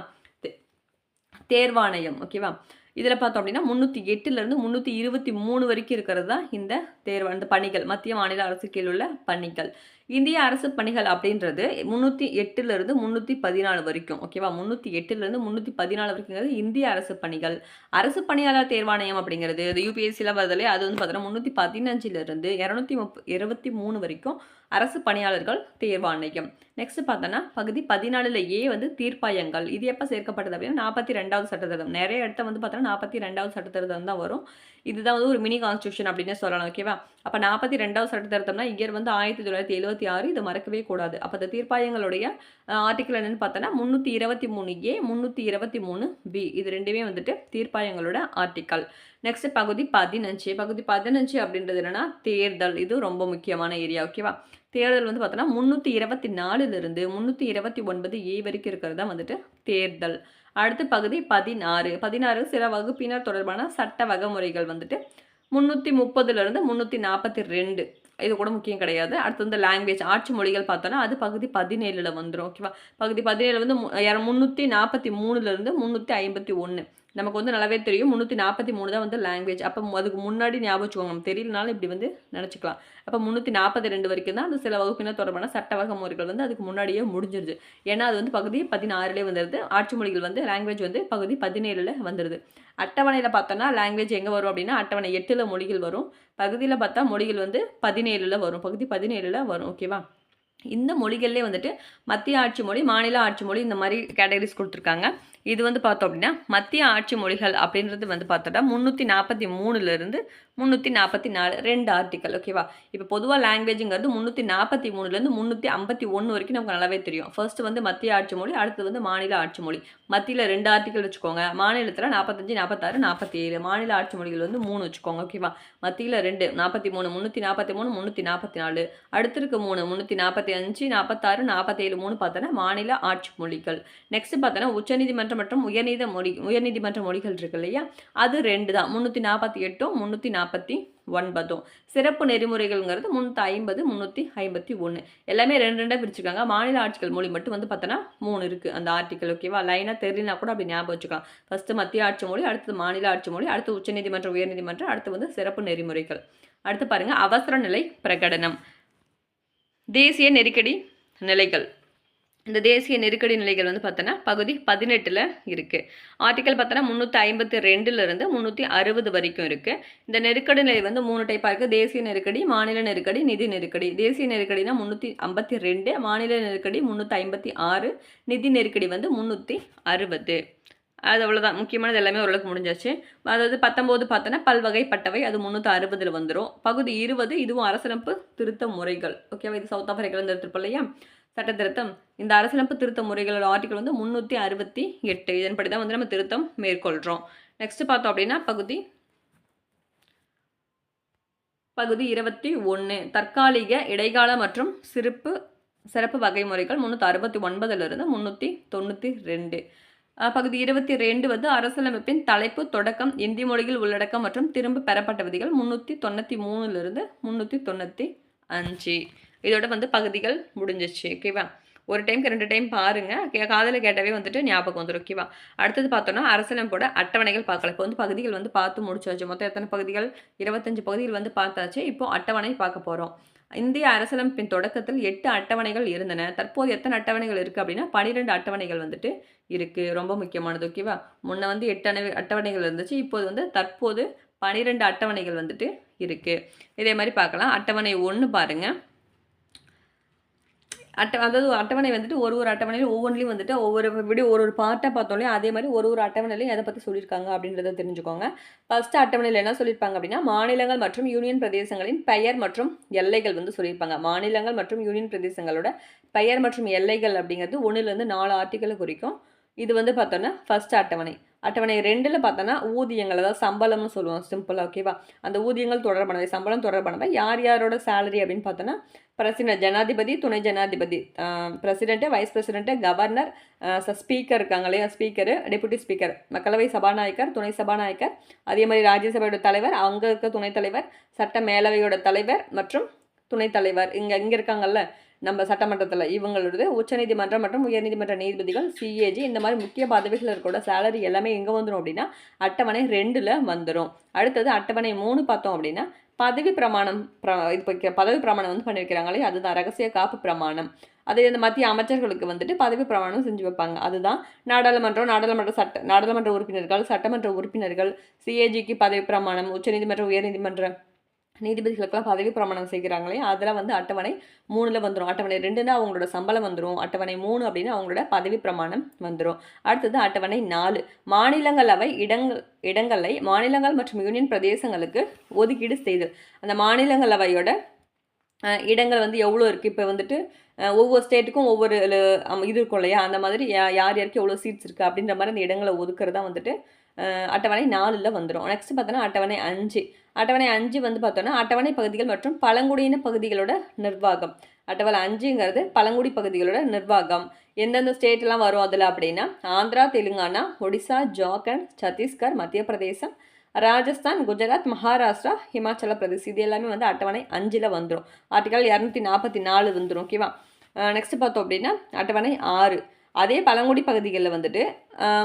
தேர்வாணையம் ஓகேவா இதில் பார்த்தோம் அப்படின்னா முந்நூற்றி எட்டுலேருந்து முந்நூற்றி இருபத்தி மூணு வரைக்கும் இருக்கிறது தான் இந்த தேர்வு அந்த பணிகள் மத்திய மாநில அரசு கீழ் உள்ள பணிகள். இந்திய அரசு பணிகள் அப்படின்றது முந்நூற்றி எட்டுலேருந்து முந்நூற்றி பதினாலு வரைக்கும் ஓகேவா முந்நூற்றி எட்டுலேருந்து முந்நூற்றி பதினாலு வரைக்குங்கிறது இந்திய அரசு பணிகள். அரசு பணியாளர் தேர்வாணையம் அப்படிங்கிறது இது யூபிஎஸ்சியில் வருதுலே அது வந்து பார்த்தோன்னா முந்நூற்றி பதினஞ்சிலிருந்து இரநூத்தி முப் இருபத்தி மூணு வரைக்கும் அரசு பணியாளர்கள் தேர்வாணையம் நெக்ஸ்ட் பார்த்தோன்னா பகுதி பதினாலில் ஏ வந்து தீர்ப்பாயங்கள். இது எப்போ சேர்க்கப்பட்டது அப்படின்னா நாற்பத்தி ரெண்டாவது சட்டத்திருத்தம். நிறைய இடத்த வந்து பார்த்தோன்னா நாற்பத்தி ரெண்டாவது சட்டத்திருத்தம் தான் வரும். இதுதான் வந்து ஒரு மினி கான்ஸ்டியூஷன் அப்படின்னு சொல்லலாம் ஓகேவா அப்போ நாற்பத்தி ரெண்டாவது சட்டத்திருத்தம்னா இயர் வந்து ஆயிரத்தி தொள்ளாயிரத்தி எழுபத்தி ஆறு இது மறக்கவே கூடாது. அப்போ இந்த தீர்ப்பாயங்களுடைய ஆர்டிக்கல் என்னன்னு பார்த்தோன்னா முந்நூற்றி இருபத்தி மூணு ஏ முந்நூற்றி இருபத்தி மூணு பி. இது ரெண்டுமே வந்துட்டு தீர்ப்பாயங்களோட ஆர்டிக்கல் நெக்ஸ்ட் பகுதி பதினஞ்சு. பகுதி பதினஞ்சு அப்படின்றது என்னன்னா தேர்தல். இது ரொம்ப முக்கியமான ஏரியா ஓகேவா தேர்தல் வந்து பார்த்தோன்னா முந்நூற்றி இருபத்தி நாலுலேருந்து முந்நூற்றி இருபத்தி ஒன்பது ஏ வரைக்கும் இருக்கிறது தான் வந்துட்டு தேர்தல். அடுத்த பகுதி பதினாறு. பதினாறு சில வகுப்பினர் தொடர்பான சட்ட வகமுறைகள் வந்துட்டு முந்நூற்றி முப்பதுலேருந்து முந்நூற்றி நாற்பத்தி ரெண்டு. இது கூட முக்கியம் கிடையாது. அடுத்து வந்து லாங்குவேஜ் ஆட்சி மொழிகள் பார்த்தோன்னா அது பகுதி பதினேழில் வந்துடும் ஓகேவா பகுதி பதினேழு வந்து முந்நூற்றி நாற்பத்தி மூணுலேருந்து முந்நூற்றி ஐம்பத்தி ஒன்று நமக்கு வந்து நல்லாவே தெரியும். முந்நூற்றி நாற்பத்தி மூணு தான் வந்து லாங்குவேஜ் அப்போ அதுக்கு முன்னாடி ஞாபகம் வச்சுக்கோங்க. நம்ம தெரியலனாலும் இப்படி வந்து நினச்சிக்கலாம். அப்போ முந்நூற்றி நாற்பத்தி ரெண்டு வரைக்கும் தான் அந்த சில வகுப்பினர் தொடர்பான சட்ட வகமுறைகள் வந்து அதுக்கு முன்னாடியே முடிஞ்சிருது ஏன்னா அது வந்து பகுதி பதினாறுலேயே வந்துடுது ஆட்சி மொழிகள் வந்து லாங்குவேஜ் வந்து பகுதி பதினேழில் வந்துடுது அட்டவணையில் பார்த்தோன்னா லாங்குவேஜ் எங்கே வரும் அப்படின்னா அட்டவணை எட்டில் மொழிகள் வரும். பகுதியில் பார்த்தா மொழிகள் வந்து பதினேழில் வரும். பகுதி பதினேழில் வரும். ஓகேவா இந்த மொழிகள்லேயே வந்துட்டு மத்திய ஆட்சி மொழி மாநில ஆட்சி மொழி இந்த மாதிரி கேட்டகரிஸ் கொடுத்துருக்காங்க. இது வந்து பார்த்தோம் அப்படின்னா மத்திய ஆட்சி மொழிகள் அப்படின்றது வந்து பார்த்தோம்னா முந்நூற்றி நாற்பத்தி மூணுலேருந்து முந்நூற்றி நாற்பத்தி நாலு ரெண்டு ஆர்டிக்கல் ஓகேவா இப்போ பொதுவாக லாங்குவேஜுங்கிறது முந்நூற்றி நாற்பத்தி மூணுலேருந்து முந்நூற்றி ஐம்பத்தி ஒன்று வரைக்கும் நமக்கு நல்லாவே தெரியும். ஃபர்ஸ்ட் வந்து மத்திய ஆட்சி மொழி அடுத்து வந்து மாநில ஆட்சி மொழி. மத்தியில் ரெண்டு ஆர்டிக்கல் வச்சுக்கோங்க. மாநிலத்தில் நாற்பத்தஞ்சு நாற்பத்தாறு நாற்பத்தி ஏழு மாநில ஆட்சி மொழிகள் வந்து மூணு வச்சுக்கோங்க ஓகேவா மத்தியில் ரெண்டு நாற்பத்தி மூணு முந்நூற்றி நாற்பத்தி மூணு முந்நூற்றி நாற்பத்தி நாலு. அடுத்திருக்கு மூணு முந்நூற்றி நாற்பத்தி அஞ்சு நாற்பத்தாறு நாற்பத்தேழு மூணு பார்த்தோன்னா மாநில ஆட்சி மொழிகள். நெக்ஸ்ட் பார்த்தோன்னா உச்சநீதிமன்றம் மற்றும் உயர்நீத மொழி உயர்நீதிமன்ற மொழிகள் இருக்கு இல்லையா? அது ரெண்டு தான். முந்நூற்றி நாற்பத்தி எட்டும் முந்நூற்றி நாற்பத்தி ஒன்பதும் சிறப்பு நெறிமுறைகள்ங்கிறது முந்நூற்றி ஐம்பது முந்நூற்றி ஐம்பத்தி ஒன்று எல்லாமே ரெண்டு ரெண்டாக பிரிச்சுக்காங்க மாநில ஆட்சிகள் மொழி மட்டும் வந்து பார்த்தோன்னா மூணு இருக்குது அந்த ஆர்டிக்கல் ஓகேவா லைனாக தெரியலனா கூட அப்படி ஞாபகம் வச்சுக்கலாம். ஃபஸ்ட்டு மத்திய ஆட்சி மொழி அடுத்தது மாநில ஆட்சி மொழி அடுத்து உச்சநீதிமன்றம் உயர்நீதிமன்றம் அடுத்து வந்து சிறப்பு நெறிமுறைகள். அடுத்து பாருங்கள் அவசர நிலை பிரகடனம். தேசிய நெருக்கடி நிலைகள். இந்த தேசிய நெருக்கடி நிலைகள் வந்து பார்த்தோன்னா பகுதி பதினெட்டில் இருக்குது ஆர்டிக்கல் பார்த்தோன்னா முந்நூற்றி ஐம்பத்தி ரெண்டுலேருந்து முந்நூற்றி அறுபது வரைக்கும் இருக்குது இந்த நெருக்கடி நிலை வந்து மூணு டைப்பாக இருக்குது தேசிய நெருக்கடி மாநில நெருக்கடி நிதி நெருக்கடி. தேசிய நெருக்கடினா முந்நூற்றி ஐம்பத்தி ரெண்டு மாநில நெருக்கடி முந்நூற்றி ஐம்பத்தி ஆறு நிதி நெருக்கடி வந்து முந்நூற்றி அறுபது. அது அவ்வளோதான் முக்கியமானது எல்லாமே ஓரளவுக்கு முடிஞ்சாச்சு. அதாவது பத்தொம்போது பார்த்தோன்னா பல்வகைப்பட்டவை அது முந்நூற்றி அறுபதில் வந்துடும் பகுதி இருபது இதுவும் அரசியலமைப்பு திருத்த முறைகள். ஓகேவா இது சவுத் ஆஃப்ரிக்காவில் இருந்திருப்போம் இல்லையா சட்ட திருத்தம். இந்த அரசியலமைப்பு திருத்த முறைகளோட ஆர்டிக்கல் வந்து முந்நூற்றி அறுபத்தி எட்டு. இதன்படி தான் வந்து நம்ம திருத்தம் மேற்கொள்கிறோம் நெக்ஸ்ட் பார்த்தோம் அப்படின்னா பகுதி பகுதி இருபத்தி ஒன்று தற்காலிக இடைக்கால மற்றும் சிறப்பு சிறப்பு வகை முறைகள் முந்நூற்றி அறுபத்தி ஒன்பதுலேருந்து முந்நூற்றி தொண்ணூற்றி ரெண்டு. பகுதி இருபத்தி ரெண்டு வந்து அரசியலமைப்பின் தலைப்பு தொடக்கம் இந்தி மொழியில் உள்ளடக்கம் மற்றும் திரும்ப பெறப்பட்ட விதிகள் முந்நூற்றி தொண்ணூற்றி மூணுலேருந்து முந்நூற்றி தொண்ணூற்றி அஞ்சு. இதோட வந்து பகுதிகள் முடிஞ்சிச்சு. ஓகேவா ஒரு டைம்க்கு ரெண்டு டைம் பாருங்கள் காதலை கேட்டவே வந்துட்டு ஞாபகம் வந்துடும் ஓகேவா அடுத்தது பார்த்தோன்னா அரசியலமைப்போட அட்டவணைகள் பார்க்கலாம். இப்போ வந்து பகுதிகள் வந்து பார்த்து முடிச்சாச்சு. மொத்தம் எத்தனை பகுதிகள்? இருபத்தஞ்சு பகுதிகள் வந்து பார்த்தாச்சு. இப்போ அட்டவணை பார்க்க போகிறோம் இந்திய அரசியலமைப்பின் தொடக்கத்தில் எட்டு அட்டவணைகள் இருந்தன. தற்போது எத்தனை அட்டவணைகள் இருக்குது அப்படின்னா பனிரெண்டு அட்டவணைகள் வந்துட்டு இருக்குது ரொம்ப முக்கியமானது ஓகேவா முன்ன வந்து எட்டு அணை அட்டவணைகள் இருந்துச்சு. இப்போது வந்து தற்போது பனிரெண்டு அட்டவணைகள் வந்துட்டு இருக்குது இதே மாதிரி பார்க்கலாம். அட்டவணை ஒன்று பாருங்கள் அட்டை அதாவது அட்டவணை வந்துட்டு ஒரு ஒரு அட்டவணையிலும் ஒவ்வொன்றிலையும் வந்துட்டு ஒவ்வொரு வீடியோ ஒரு ஒரு பார்ட்டாக பார்த்தோம்லையும் அதே மாதிரி ஒரு ஒரு அட்டவணையிலையும் எதை பற்றி சொல்லியிருக்காங்க அப்படின்றத தெரிஞ்சுக்கோங்க. ஃபர்ஸ்ட் அட்டவணையில் என்ன சொல்லியிருப்பாங்க அப்படின்னா மாநிலங்கள் மற்றும் யூனியன் பிரதேசங்களின் பெயர் மற்றும் எல்லைகள் வந்து சொல்லியிருப்பாங்க. மாநிலங்கள் மற்றும் யூனியன் பிரதேசங்களோட பெயர் மற்றும் எல்லைகள் அப்படிங்கிறது ஒன்றுலேருந்து நாலு ஆர்டிக்கலை குறிக்கும். இது வந்து பார்த்தோன்னா ஃபர்ஸ்ட் அட்டவணை. அட்டவணை ரெண்டில் பார்த்தோன்னா ஊதியங்கள் அதாவது சம்பளம்னு சொல்லுவோம் சிம்பிளாக ஓகேவா அந்த ஊதியங்கள் தொடர்பானவை சம்பளம் தொடர்பானவை. யார் யாரோட சேலரி அப்படின்னு பார்த்தோன்னா பிரசிடென்ட் ஜனாதிபதி துணை ஜனாதிபதி. President vice president governor speaker இருக்காங்க இல்லையா? ஸ்பீக்கரு டெபுட்டி ஸ்பீக்கர் மக்களவை சபாநாயகர் துணை சபாநாயகர். அதே மாதிரி ராஜ்யசபையோட தலைவர் அங்கே இருக்க துணைத் தலைவர் சட்ட மேலவையோட தலைவர் மற்றும் துணைத் தலைவர். இங்கே இங்கே இருக்காங்கல்ல? நம்ம சட்டமன்றத்தில் இவங்களோடது உச்சநீதிமன்றம் மற்றும் உயர்நீதிமன்ற நீதிபதிகள் சிஏஜி இந்த மாதிரி முக்கிய பதவிகள் இருக்கோட சேலரி எல்லாமே எங்கே வந்துடும் அப்படின்னா அட்டவணை ரெண்டில் வந்துடும் அடுத்தது அட்டவணை மூணு பார்த்தோம் அப்படின்னா பதவி பிரமாணம் இப்போ பதவி பிரமாணம் வந்து பண்ணி வைக்கிறாங்களே அதுதான் ரகசிய காப்பு பிரமாணம். அது இந்த மத்திய அமைச்சர்களுக்கு வந்துட்டு பதவி பிரமாணம் செஞ்சு வைப்பாங்க. அதுதான் நாடாளுமன்றம் நாடாளுமன்ற சட்ட நாடாளுமன்ற உறுப்பினர்கள் சட்டமன்ற உறுப்பினர்கள் சிஏஜிக்கு பதவி பிரமாணம் உச்சநீதிமன்ற உயர்நீதிமன்ற நீதிபதிகளுக்கெல்லாம் பதவி பிரமாணம் செய்கிறாங்களே அதில் வந்து அட்டவணை மூணில் வந்துடும் அட்டவணை ரெண்டுன்னா அவங்களோட சம்பளம் வந்துடும் அட்டவணை மூணு அப்படின்னு அவங்களோட பதவி பிரமாணம் வந்துடும் அடுத்தது அட்டவணை நாலு. மாநிலங்களவை இடங்கள் இடங்களை மாநிலங்கள் மற்றும் யூனியன் பிரதேசங்களுக்கு ஒதுக்கீடு செய்தல். அந்த மாநிலங்களவையோட இடங்கள் வந்து எவ்வளோ இருக்குது இப்போ வந்துட்டு ஒவ்வொரு ஸ்டேட்டுக்கும் ஒவ்வொரு ல- இது இருக்கும் இல்லையா? அந்த மாதிரி யா- யார் யாருக்கு எவ்வளோ சீட்ஸ் இருக்குது அப்படின்ற மாதிரி அந்த இடங்களை ஒதுக்குறதா வந்துட்டு அட்டவணை நாலில் வந்துடும் நெக்ஸ்ட் பார்த்தோன்னா அட்டவணை அஞ்சு. அட்டவணை அஞ்சு வந்து பார்த்தோன்னா அட்டவணை பகுதிகள் மற்றும் பழங்குடியின பகுதிகளோட நிர்வாகம். அட்டவணை அஞ்சுங்கிறது பழங்குடி பகுதிகளோட நிர்வாகம். எந்தெந்த ஸ்டேட்லாம் வரும் அதில் அப்படின்னா ஆந்திரா தெலுங்கானா ஒடிசா ஜார்க்கண்ட் சத்தீஸ்கர் மத்திய பிரதேசம் ராஜஸ்தான் குஜராத் மகாராஷ்டிரா ஹிமாச்சல பிரதேஷ். இது எல்லாமே வந்து அட்டவணை அஞ்சில் வந்துடும் ஆர்டிகல் இரநூத்தி நாற்பத்தி நாலு வந்துடும் ஓகேவா நெக்ஸ்ட் பார்த்தோம் அப்படின்னா அட்டவணை ஆறு. அதே பழங்குடி பகுதிகளில் வந்துட்டு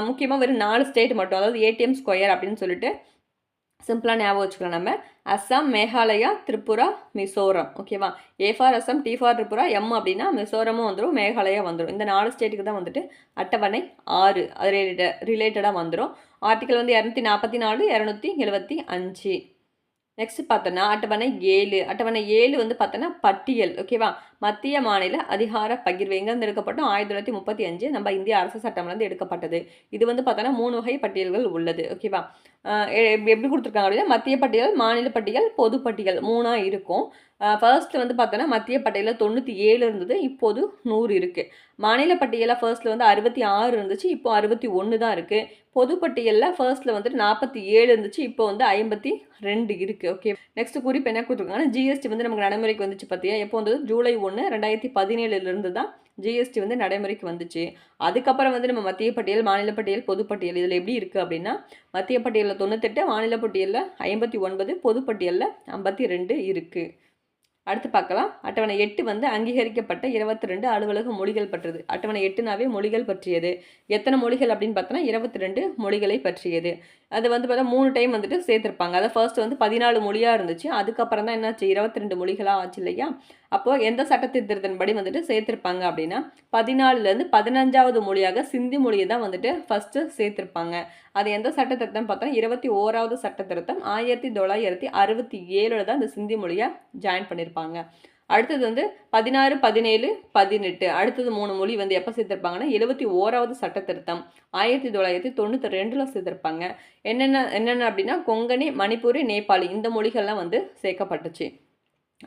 முக்கியமாக வெறும் நாலு ஸ்டேட் மட்டும் அதாவது ஏடிஎம் ஸ்கொயர் அப்படின்னு சொல்லிட்டு சிம்பிளாக ஞாபகம் வச்சுக்கலாம் நம்ம. அஸ்ஸாம் மேகாலயா திரிபுரா மிசோரம். ஓகேவா A for Assam T for Tripura M அப்படின்னா மிசோரமும் வந்துடும் மேகாலயா வந்துடும் இந்த நாலு ஸ்டேட்டுக்கு தான் வந்துட்டு அட்டவணை ஆறு. அது ரிலேட்டடாக வந்துடும் ஆர்டிக்கல் வந்து இரநூத்தி நாற்பத்தி நாலு இரநூத்தி எழுபத்தி அஞ்சு. நெக்ஸ்ட் பார்த்தோன்னா அட்டவணை ஏழு. அட்டவணை ஏழு வந்து பார்த்தோன்னா பட்டியல். ஓகேவா மத்திய மாநில அதிகார பகிர்வு எங்கேருந்து எடுக்கப்பட்டோம்? ஆயிரத்தி தொள்ளாயிரத்தி முப்பத்தி அஞ்சு நம்ம இந்திய அரசு சட்டம்லேருந்து எடுக்கப்பட்டது. இது வந்து பார்த்தோன்னா மூணு வகை பட்டியல்கள் உள்ளது. ஓகேவா எ- எப்படி கொடுத்துருக்காங்க அப்படின்னா மத்திய பட்டியல் மாநில பட்டியல் பொது பட்டியல் மூணாக இருக்கும். ஃபர்ஸ்ட் வந்து பார்த்தோன்னா மத்திய பட்டியலில் தொண்ணூற்றி ஏழு இருந்தது இப்போது நூறு இருக்குது மாநில பட்டியலில் ஃபர்ஸ்ட்ல வந்து அறுபத்தி ஆறு இருந்துச்சு இப்போ அறுபத்தி ஒன்று தான் இருக்குது பொதுப்பட்டியலில் ஃபர்ஸ்ட்டில் ஃபர்ஸ்ட்ல வந்துட்டு நாற்பத்தி ஏழு இருந்துச்சு இப்போ வந்து ஐம்பத்தி ரெண்டு இருக்குது ஓகே நெக்ஸ்ட் குறிப்பு என்ன கொடுத்துருக்காங்கன்னா ஜிஎஸ்டி வந்து நமக்கு நடைமுறைக்கு வந்துச்சு பார்த்தியா எப்போ வந்தது? ஜூலை ஒன்று ரெண்டாயிரத்தி பதினேழுலேருந்து தான் ஜிஎஸ்டி வந்து நடைமுறைக்கு வந்துச்சு. அதுக்கப்புறம் வந்து நம்ம மத்திய பட்டியல் மாநில பட்டியல் பொதுப்பட்டியல் இதில் எப்படி இருக்குது அப்படின்னா மத்திய பட்டியலில் தொண்ணூத்தெட்டு மாநில பட்டியலில் ஐம்பத்தி ஒன்பது பொதுப்பட்டியலில் ஐம்பத்தி ரெண்டு இருக்குது அடுத்து பார்க்கலாம். அட்டவணை எட்டு வந்து அங்கீகரிக்கப்பட்ட இருபத்தி ரெண்டு அலுவலக மொழிகள் பற்றது அட்டவணை எட்டுனாவே மொழிகள் பற்றியது. எத்தனை மொழிகள் அப்படின்னு பார்த்தோன்னா இருபத்தி ரெண்டு மொழிகளை பற்றியது. அது வந்து பார்த்தா மூணு டைம் வந்துட்டு சேர்த்துருப்பாங்க. அதை ஃபர்ஸ்ட் வந்து பதினாலு மொழியாக இருந்துச்சு. அதுக்கப்புறம் தான் என்னாச்சு? இருபத்தி ரெண்டு மொழிகளாக ஆச்சு இல்லையா? அப்போது எந்த சட்டத்திருத்தத்தின்படி வந்துட்டு சேர்த்துருப்பாங்க அப்படின்னா பதினாலுலேருந்து பதினஞ்சாவது மொழியாக சிந்தி மொழியை தான் வந்துட்டு ஃபஸ்ட்டு சேர்த்துருப்பாங்க. அது எந்த சட்ட திருத்தம் பார்த்தோன்னா இருபத்தி ஓராவது சட்ட திருத்தம் ஆயிரத்தி தொள்ளாயிரத்தி அறுபத்தி ஏழில் தான் இந்த சிந்தி மொழியை ஜாயின் பண்ணியிருப்பாங்க அடுத்தது வந்து பதினாறு பதினேழு பதினெட்டு. அடுத்தது மூணு மொழி வந்து எப்போ சேர்த்துருப்பாங்கன்னா எழுபத்தி ஓராவது சட்ட திருத்தம் ஆயிரத்தி தொள்ளாயிரத்தி தொண்ணூற்றி ரெண்டில் சேர்த்துருப்பாங்க. என்னென்ன என்னென்ன அப்படின்னா கொங்கணி மணிப்பூரி நேபாளி இந்த மொழிகள்லாம் வந்து சேர்க்கப்பட்டுச்சு.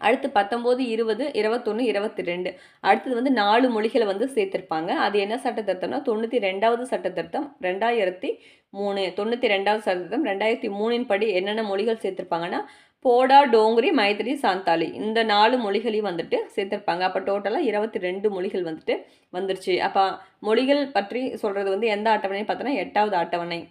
அடுத்து பத்தொம்போது இருபது இருபத்தொன்று இருபத்தி ரெண்டு அடுத்தது வந்து நாலு மொழிகளை வந்து சேர்த்துருப்பாங்க. அது என்ன சட்ட திருத்தம்னா தொண்ணூற்றி ரெண்டாவது சட்ட திருத்தம் ரெண்டாயிரத்தி மூணு. தொண்ணூற்றி ரெண்டாவது சட்ட திருத்தம் ரெண்டாயிரத்தி மூணின் படி என்னென்ன மொழிகள் சேர்த்துருப்பாங்கன்னா போடா டோங்கிரி மைத்திரி சாந்தாலி இந்த நாலு மொழிகளையும் வந்துட்டு சேர்த்துருப்பாங்க. அப்போ டோட்டலாக இருபத்தி ரெண்டு மொழிகள் வந்துட்டு வந்துருச்சு. அப்போ மொழிகள் பற்றி சொல்கிறது வந்து எந்த அட்டவணைன்னு பார்த்தோன்னா எட்டாவது அட்டவணை.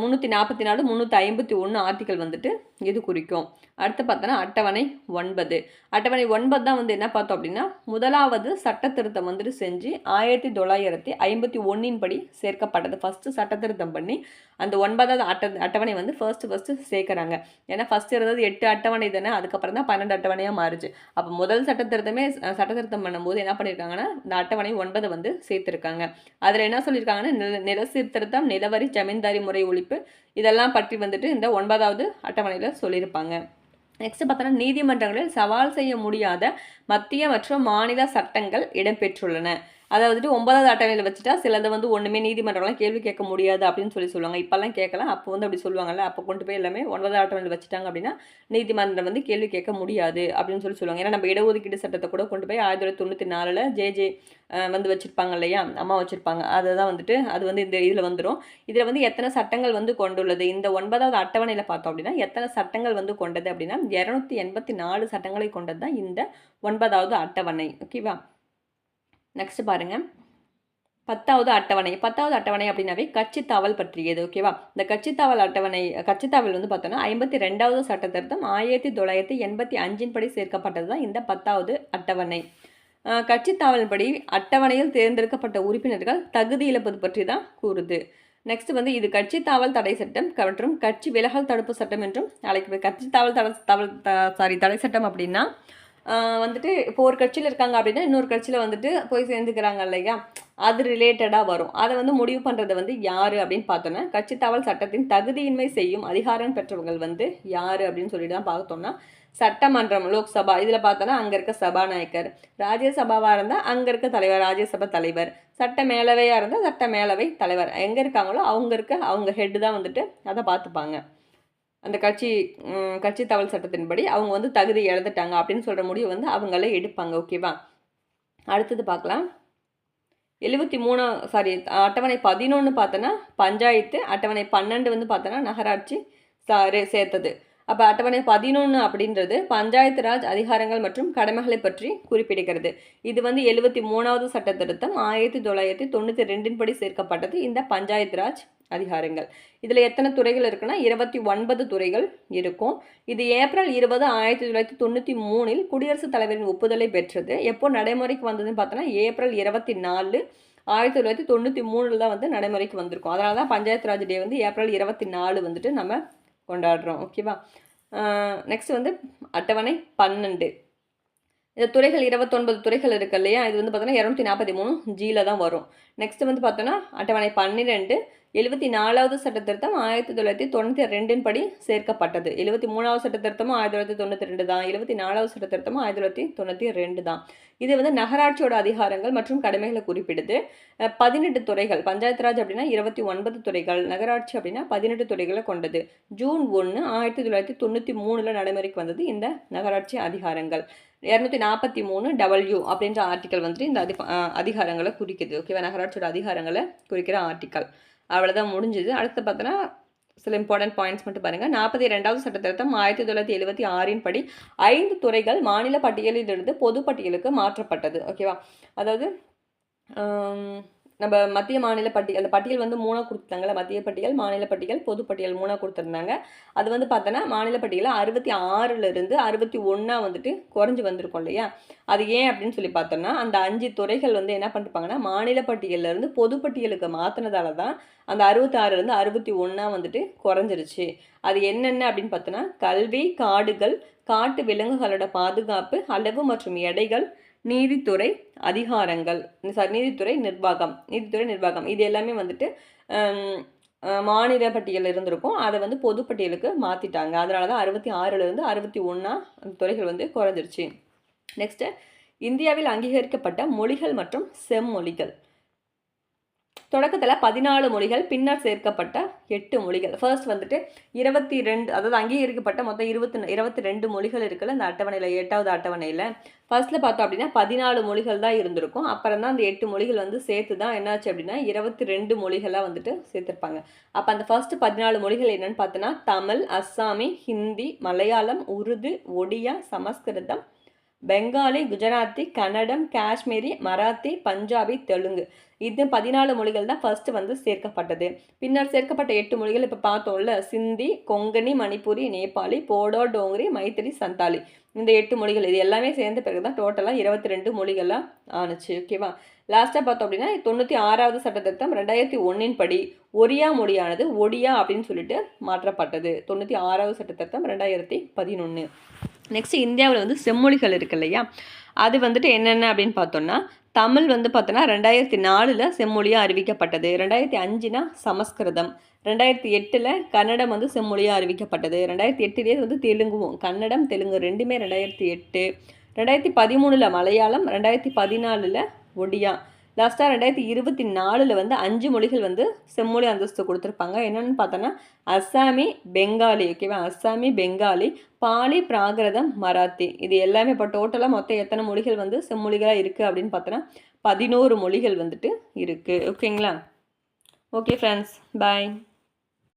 முந்நூற்றி நாற்பத்தி நாலு முந்நூற்றி ஐம்பத்தி ஒன்று ஆர்டிக்கல் வந்துட்டு இது குறிக்கும். அடுத்து பார்த்தோன்னா அட்டவணை ஒன்பது. அட்டவணை ஒன்பது தான் வந்து என்ன பார்த்தோம் அப்படின்னா முதலாவது சட்ட திருத்தம் வந்துட்டு செஞ்சு ஆயிரத்தி தொள்ளாயிரத்தி ஐம்பத்தி ஒன்றின் படி சேர்க்கப்பட்டது. ஃபஸ்ட்டு சட்ட திருத்தம் பண்ணி அந்த ஒன்பதாவது அட்ட அட்டவணை வந்து ஃபர்ஸ்ட்டு ஃபஸ்ட்டு சேர்க்குறாங்க. ஏன்னா ஃபஸ்ட்டு இருந்தது எட்டு அட்டவணை தானே அதுக்கப்புறம் தான் பன்னெண்டு அட்டவணையாக மாறுச்சு. அப்போ முதல் சட்டத்திருத்தமே சட்டத்திருத்தம் பண்ணும்போது என்ன பண்ணியிருக்காங்கன்னா இந்த அட்டவணை ஒன்பது வந்து சேர்த்துருக்காங்க. அதில் என்ன சொல்லியிருக்காங்கன்னா நில நில சீர்திருத்தம் நிலவரி ஜமீன்தாரி முறை ஒழிப்பு இதெல்லாம் பற்றி வந்துட்டு இந்த ஒன்பதாவது அட்டவணையில் சொல்லியிருப்பாங்க நெக்ஸ்ட் பார்த்தோன்னா நீதிமன்றங்களில் சவால் செய்ய முடியாத மத்திய மற்றும் மாநில சட்டங்கள் இடம்பெற்றுள்ளன. அதாவது ஒன்பதாவது அட்டவணையில் வச்சுட்டா சிலது வந்து ஒன்றுமே நீதிமன்றம்லாம் கேள்வி கேட்க முடியாது அப்படின்னு சொல்லி சொல்லுவாங்க. இப்போல்லாம் கேட்கலாம். அப்போ வந்து அப்படி சொல்லுவாங்கல்ல. அப்போ கொண்டு போய் எல்லாமே ஒன்பதாவது அட்டவணையில் வச்சுட்டாங்க அப்படின்னா நீதிமன்றம் வந்து கேள்வி கேட்க முடியாது அப்படின்னு சொல்லி சொல்லுவாங்க. ஏன்னா நம்ம இடஒதுக்கீடு சட்டத்தை கூட கொண்டு போய் ஆயிரத்தி தொள்ளாயிரத்தி தொண்ணூற்றி நாலில் ஜே ஜே வந்து வச்சுருப்பாங்க இல்லையா? அம்மா வச்சுருப்பாங்க. அதை தான் வந்துட்டு அது வந்து இந்த இதில் வந்துடும் இதில் வந்து எத்தனை சட்டங்கள் வந்து கொண்டுள்ளது? இந்த ஒன்பதாவது அட்டவணையில் பார்த்தோம் அப்படின்னா எத்தனை சட்டங்கள் வந்து கொண்டது அப்படின்னா இரநூத்தி எண்பத்தி நாலு சட்டங்களை கொண்டது தான் இந்த ஒன்பதாவது அட்டவணை. ஓகேவா? நெக்ஸ்ட் பாருங்க. பத்தாவது அட்டவணை. பத்தாவது அட்டவணை அப்படின்னாவே கட்சி தாவல் பற்றியது ஓகேவா இந்த கட்சி தாவல் அட்டவணை கட்சி தாவல் வந்து பார்த்தோன்னா ஐம்பத்தி ரெண்டாவது சட்ட திருத்தம் ஆயிரத்தி தொள்ளாயிரத்தி எண்பத்தி அஞ்சின் படி சேர்க்கப்பட்டது தான் இந்த பத்தாவது அட்டவணை. அஹ், கட்சி தாவலின்படி அட்டவணையில் தேர்ந்தெடுக்கப்பட்ட உறுப்பினர்கள் தகுதி இழப்பது பற்றி தான் கூறுது. நெக்ஸ்ட் வந்து இது கட்சி தாவல் தடை சட்டம் மற்றும் கட்சி விலகல் தடுப்பு சட்டம் என்றும் அழைக்கப்படுது கட்சி தாவல் தடை தாவல் சாரி தடை சட்டம் அப்படின்னா வந்துட்டு இப்போ ஒரு கட்சியில் இருக்காங்க அப்படின்னா இன்னொரு கட்சியில் வந்துட்டு போய் சேர்ந்துக்கிறாங்க இல்லையா? அது ரிலேட்டடாக வரும். அதை வந்து முடிவு பண்ணுறது வந்து யார் அப்படின்னு பார்த்தோன்னா கட்சி தாவல் சட்டத்தின் தகுதியின்மை செய்யும் அதிகாரம் பெற்றவர்கள் வந்து யார் அப்படின்னு சொல்லிட்டு தான் பார்த்தோம்னா சட்டமன்றம் லோக்சபா இதில் பார்த்தோன்னா அங்கே இருக்க சபாநாயகர் ராஜ்யசபாவாக இருந்தால் அங்கே இருக்க தலைவர் ராஜ்யசபா தலைவர் சட்ட மேலவையாக இருந்தால் சட்ட மேலவை தலைவர். எங்கே இருக்காங்களோ அவங்க இருக்க அவங்க ஹெட்டு தான் வந்துட்டு அதை பார்த்துப்பாங்க. அந்த கட்சி கட்சி தவல் சட்டத்தின்படி அவங்க வந்து தகுதி இழந்துட்டாங்க அப்படின்னு சொல்கிற முடிவு வந்து அவங்களே எடுப்பாங்க ஓகேவா? அடுத்தது பார்க்கலாம். எழுபத்தி மூணு சாரி அட்டவணை பதினொன்று பார்த்தோன்னா பஞ்சாயத்து அட்டவணை பன்னெண்டு வந்து பார்த்தோன்னா நகராட்சி சாரு சேர்த்தது. அப்போ அட்டவணை பதினொன்று அப்படின்றது பஞ்சாயத்து ராஜ் அதிகாரங்கள் மற்றும் கடமைகளை பற்றி குறிப்பிடுகிறது. இது வந்து எழுபத்தி மூணாவது சட்ட திருத்தம் ஆயிரத்தி தொள்ளாயிரத்தி தொண்ணூற்றி ரெண்டின்படி சேர்க்கப்பட்டது. இந்த பஞ்சாயத்து ராஜ் அதிகாரங்கள். இதில் எத்தனை துறைகள் இருக்குன்னா இருபத்தி ஒன்பது துறைகள் இருக்கும். இது ஏப்ரல் இருபது ஆயிரத்தி தொள்ளாயிரத்தி தொண்ணூற்றி மூணில் குடியரசுத் தலைவரின் ஒப்புதலை பெற்றது. எப்போ நடைமுறைக்கு வந்ததுன்னு பார்த்தோன்னா ஏப்ரல் இருபத்தி நாலு ஆயிரத்தி தொள்ளாயிரத்தி தொண்ணூற்றி மூணில் தான் வந்து நடைமுறைக்கு வந்திருக்கும். அதனால தான் பஞ்சாயத்து ராஜ் டே வந்து ஏப்ரல் இருபத்தி நாலு வந்துட்டு நம்ம கொண்டாடுறோம். ஓகேவா நெக்ஸ்ட் வந்து அட்டவணை பன்னெண்டு. இந்த துறைகள் இருபத்தொன்பது துறைகள் இருக்கு இல்லையா? இது வந்து பார்த்தோன்னா இரநூத்தி நாற்பத்தி மூணு ஜியில் தான் வரும். நெக்ஸ்ட் வந்து பார்த்தோன்னா அட்டவணை பன்னிரெண்டு எழுபத்தி நாலாவது சட்ட திருத்தம் ஆயிரத்தி தொள்ளாயிரத்தி தொண்ணூற்றி ரெண்டின் படி சேர்க்கப்பட்டது. எழுபத்தி மூணாவது சட்டத்திருத்தமும் ஆயிரத்தி தொள்ளாயிரத்தி தொண்ணூற்றி ரெண்டு தான். எழுபத்தி நாலாவது சட்ட திருத்தமும் ஆயிரத்தி தொள்ளாயிரத்தி தொண்ணூற்றி ரெண்டு தான். இது வந்து நகராட்சியோட அதிகாரங்கள் மற்றும் கடமைகளை குறிப்பிடுது. பதினெட்டு துறைகள். பஞ்சாயத்து ராஜ் அப்படின்னா இருபத்தி ஒன்பது துறைகள். நகராட்சி அப்படின்னா பதினெட்டு துறைகளை கொண்டது. ஜூன் ஒன்று ஆயிரத்தி தொள்ளாயிரத்தி தொண்ணூற்றி மூணில் நடைமுறைக்கு வந்தது இந்த நகராட்சி அதிகாரங்கள். இரநூத்தி நாற்பத்தி மூணு டபிள்யூ அப்படின்ற ஆர்டிக்கல் வந்துட்டு இந்த அதி அதிகாரங்களை குறிக்குது. ஓகேவா நகராட்சியோட அதிகாரங்களை குறிக்கிற ஆர்டிக்கல் அவ்வளோதான் முடிஞ்சுது. அடுத்து பார்த்தோன்னா சில இம்பார்ட்டன்ட் பாயிண்ட்ஸ் மட்டும் பாருங்கள் நாற்பத்தி ரெண்டாவது சட்ட திருத்தம் ஆயிரத்தி தொள்ளாயிரத்தி எழுபத்தி ஆறின் படி ஐந்து துறைகள் மாநில பட்டியலிலிருந்து பொது பட்டியலுக்கு மாற்றப்பட்டது. ஓகேவா அதாவது நம்ம மத்திய மாநில பட்டியல் அந்த பட்டியல் வந்து மூணாக கொடுத்தாங்கல்ல மத்திய பட்டியல் மாநில பட்டியல் பொது பட்டியல் மூணாக கொடுத்துருந்தாங்க. அது வந்து பார்த்தோன்னா மாநில பட்டியலில் அறுபத்தி ஆறுலேருந்து அறுபத்தி ஒன்றா வந்துட்டு குறைஞ்சி வந்திருக்கும் இல்லையா? அது ஏன் அப்படின்னு சொல்லி பார்த்தோம்னா அந்த அஞ்சு துறைகள் வந்து என்ன பண்ணிருப்பாங்கன்னா மாநில பட்டியலேருந்து பொது பட்டியலுக்கு மாற்றினதால தான் அந்த அறுபத்தாறுலேருந்து அறுபத்தி ஒன்றா வந்துட்டு குறைஞ்சிருச்சு. அது என்னென்ன அப்படின்னு பார்த்தோன்னா கல்வி காடுகள் காட்டு விலங்குகளோட பாதுகாப்பு அளவு மற்றும் எடைகள் நீதித்துறை அதிகாரங்கள். சாரி நீதித்துறை நிர்வாகம். நீதித்துறை நிர்வாகம். இது எல்லாமே வந்துட்டு மாநில பட்டியலில் இருந்திருக்கும். அதை வந்து பொது பட்டியலுக்கு மாற்றிட்டாங்க அதனால தான் அறுபத்தி ஆறுலேருந்து அறுபத்தி ஒன்றா அந்த துறைகள் வந்து குறைஞ்சிருச்சு. நெக்ஸ்ட்டு இந்தியாவில் அங்கீகரிக்கப்பட்ட மொழிகள் மற்றும் செம்மொழிகள். தொடக்கத்தில் பதினாலு மொழிகள் பின்னர் சேர்க்கப்பட்ட எட்டு மொழிகள். ஃபர்ஸ்ட் வந்துட்டு இருபத்தி ரெண்டு அதாவது அங்கீகரிக்கப்பட்ட மொத்தம் இருபத்தி இருபத்தி ரெண்டு மொழிகள் இருக்குல்ல இந்த அட்டவணையில் எட்டாவது அட்டவணையில். ஃபர்ஸ்ட்டில் பார்த்தோம் அப்படின்னா பதினாலு மொழிகள் தான் இருந்திருக்கும். அப்புறம் தான் அந்த எட்டு மொழிகள் வந்து சேர்த்து தான் என்னாச்சு அப்படின்னா இருபத்தி ரெண்டு மொழிகளாக வந்துட்டு சேர்த்துருப்பாங்க. அப்போ அந்த ஃபர்ஸ்ட் பதினாலு மொழிகள் என்னன்னு பார்த்தோன்னா தமிழ் அஸ்ஸாமி ஹிந்தி மலையாளம் உருது ஒடியா சமஸ்கிருதம் பெங்காலி குஜராத்தி கன்னடம் காஷ்மீரி மராத்தி பஞ்சாபி தெலுங்கு. இது பதினாலு மொழிகள் தான் ஃபர்ஸ்ட் வந்து சேர்க்கப்பட்டது. பின்னர் சேர்க்கப்பட்ட எட்டு மொழிகள் இப்போ பார்த்தோம்ல. சிந்தி கொங்கணி மணிப்பூரி நேபாளி போடோ டோங்கரி மைத்திரி சந்தாலி இந்த எட்டு மொழிகள் இது எல்லாமே சேர்ந்த பிறகு தான் டோட்டலாக இருபத்தி ரெண்டு மொழிகளாக ஆணுச்சு ஓகேவா லாஸ்ட்டாக பார்த்தோம் அப்படின்னா தொண்ணூற்றி ஆறாவது சட்டத்திட்டம் ரெண்டாயிரத்தி ஒன்றின் படி ஒரியா மொழியானது ஒடியா அப்படின்னு சொல்லிட்டு மாற்றப்பட்டது. தொண்ணூற்றி ஆறாவது சட்டத்திட்டம் ரெண்டாயிரத்தி பதினொன்று நெக்ஸ்ட் இந்தியாவில் வந்து செம்மொழிகள் இருக்கு இல்லையா? அது வந்துட்டு என்னென்ன அப்படின்னு பார்த்தோம்னா தமிழ் வந்து பார்த்தோன்னா ரெண்டாயிரத்தி நாலில் செம்மொழியாக அறிவிக்கப்பட்டது. ரெண்டாயிரத்தி அஞ்சுனா சமஸ்கிருதம். ரெண்டாயிரத்தி எட்டில் கன்னடம் வந்து செம்மொழியாக அறிவிக்கப்பட்டது. ரெண்டாயிரத்தி எட்டுலேயே வந்து தெலுங்குவும் கன்னடம் தெலுங்கு ரெண்டுமே ரெண்டாயிரத்தி எட்டு. ரெண்டாயிரத்தி பதிமூணில் மலையாளம் ரெண்டாயிரத்தி பதினாலில் ஒடியா. லாஸ்ட்டாக ரெண்டாயிரத்தி இருபத்தி நாலில் வந்து அஞ்சு மொழிகள் வந்து செம்மொழி அந்தஸ்து கொடுத்துருப்பாங்க. என்னென்னு பார்த்தோன்னா அஸ்ஸாமி பெங்காலி ஓகேவா அஸ்ஸாமி பெங்காலி பாலி பிராகிருதம் மராத்தி. இது எல்லாமே இப்போ டோட்டலாக மொத்தம் எத்தனை மொழிகள் வந்து செம்மொழிகளாக இருக்குது அப்படின்னு பார்த்தோன்னா பதினோரு மொழிகள் வந்துட்டு இருக்குது ஓகேங்களா ஓகே ஃப்ரெண்ட்ஸ் பாய்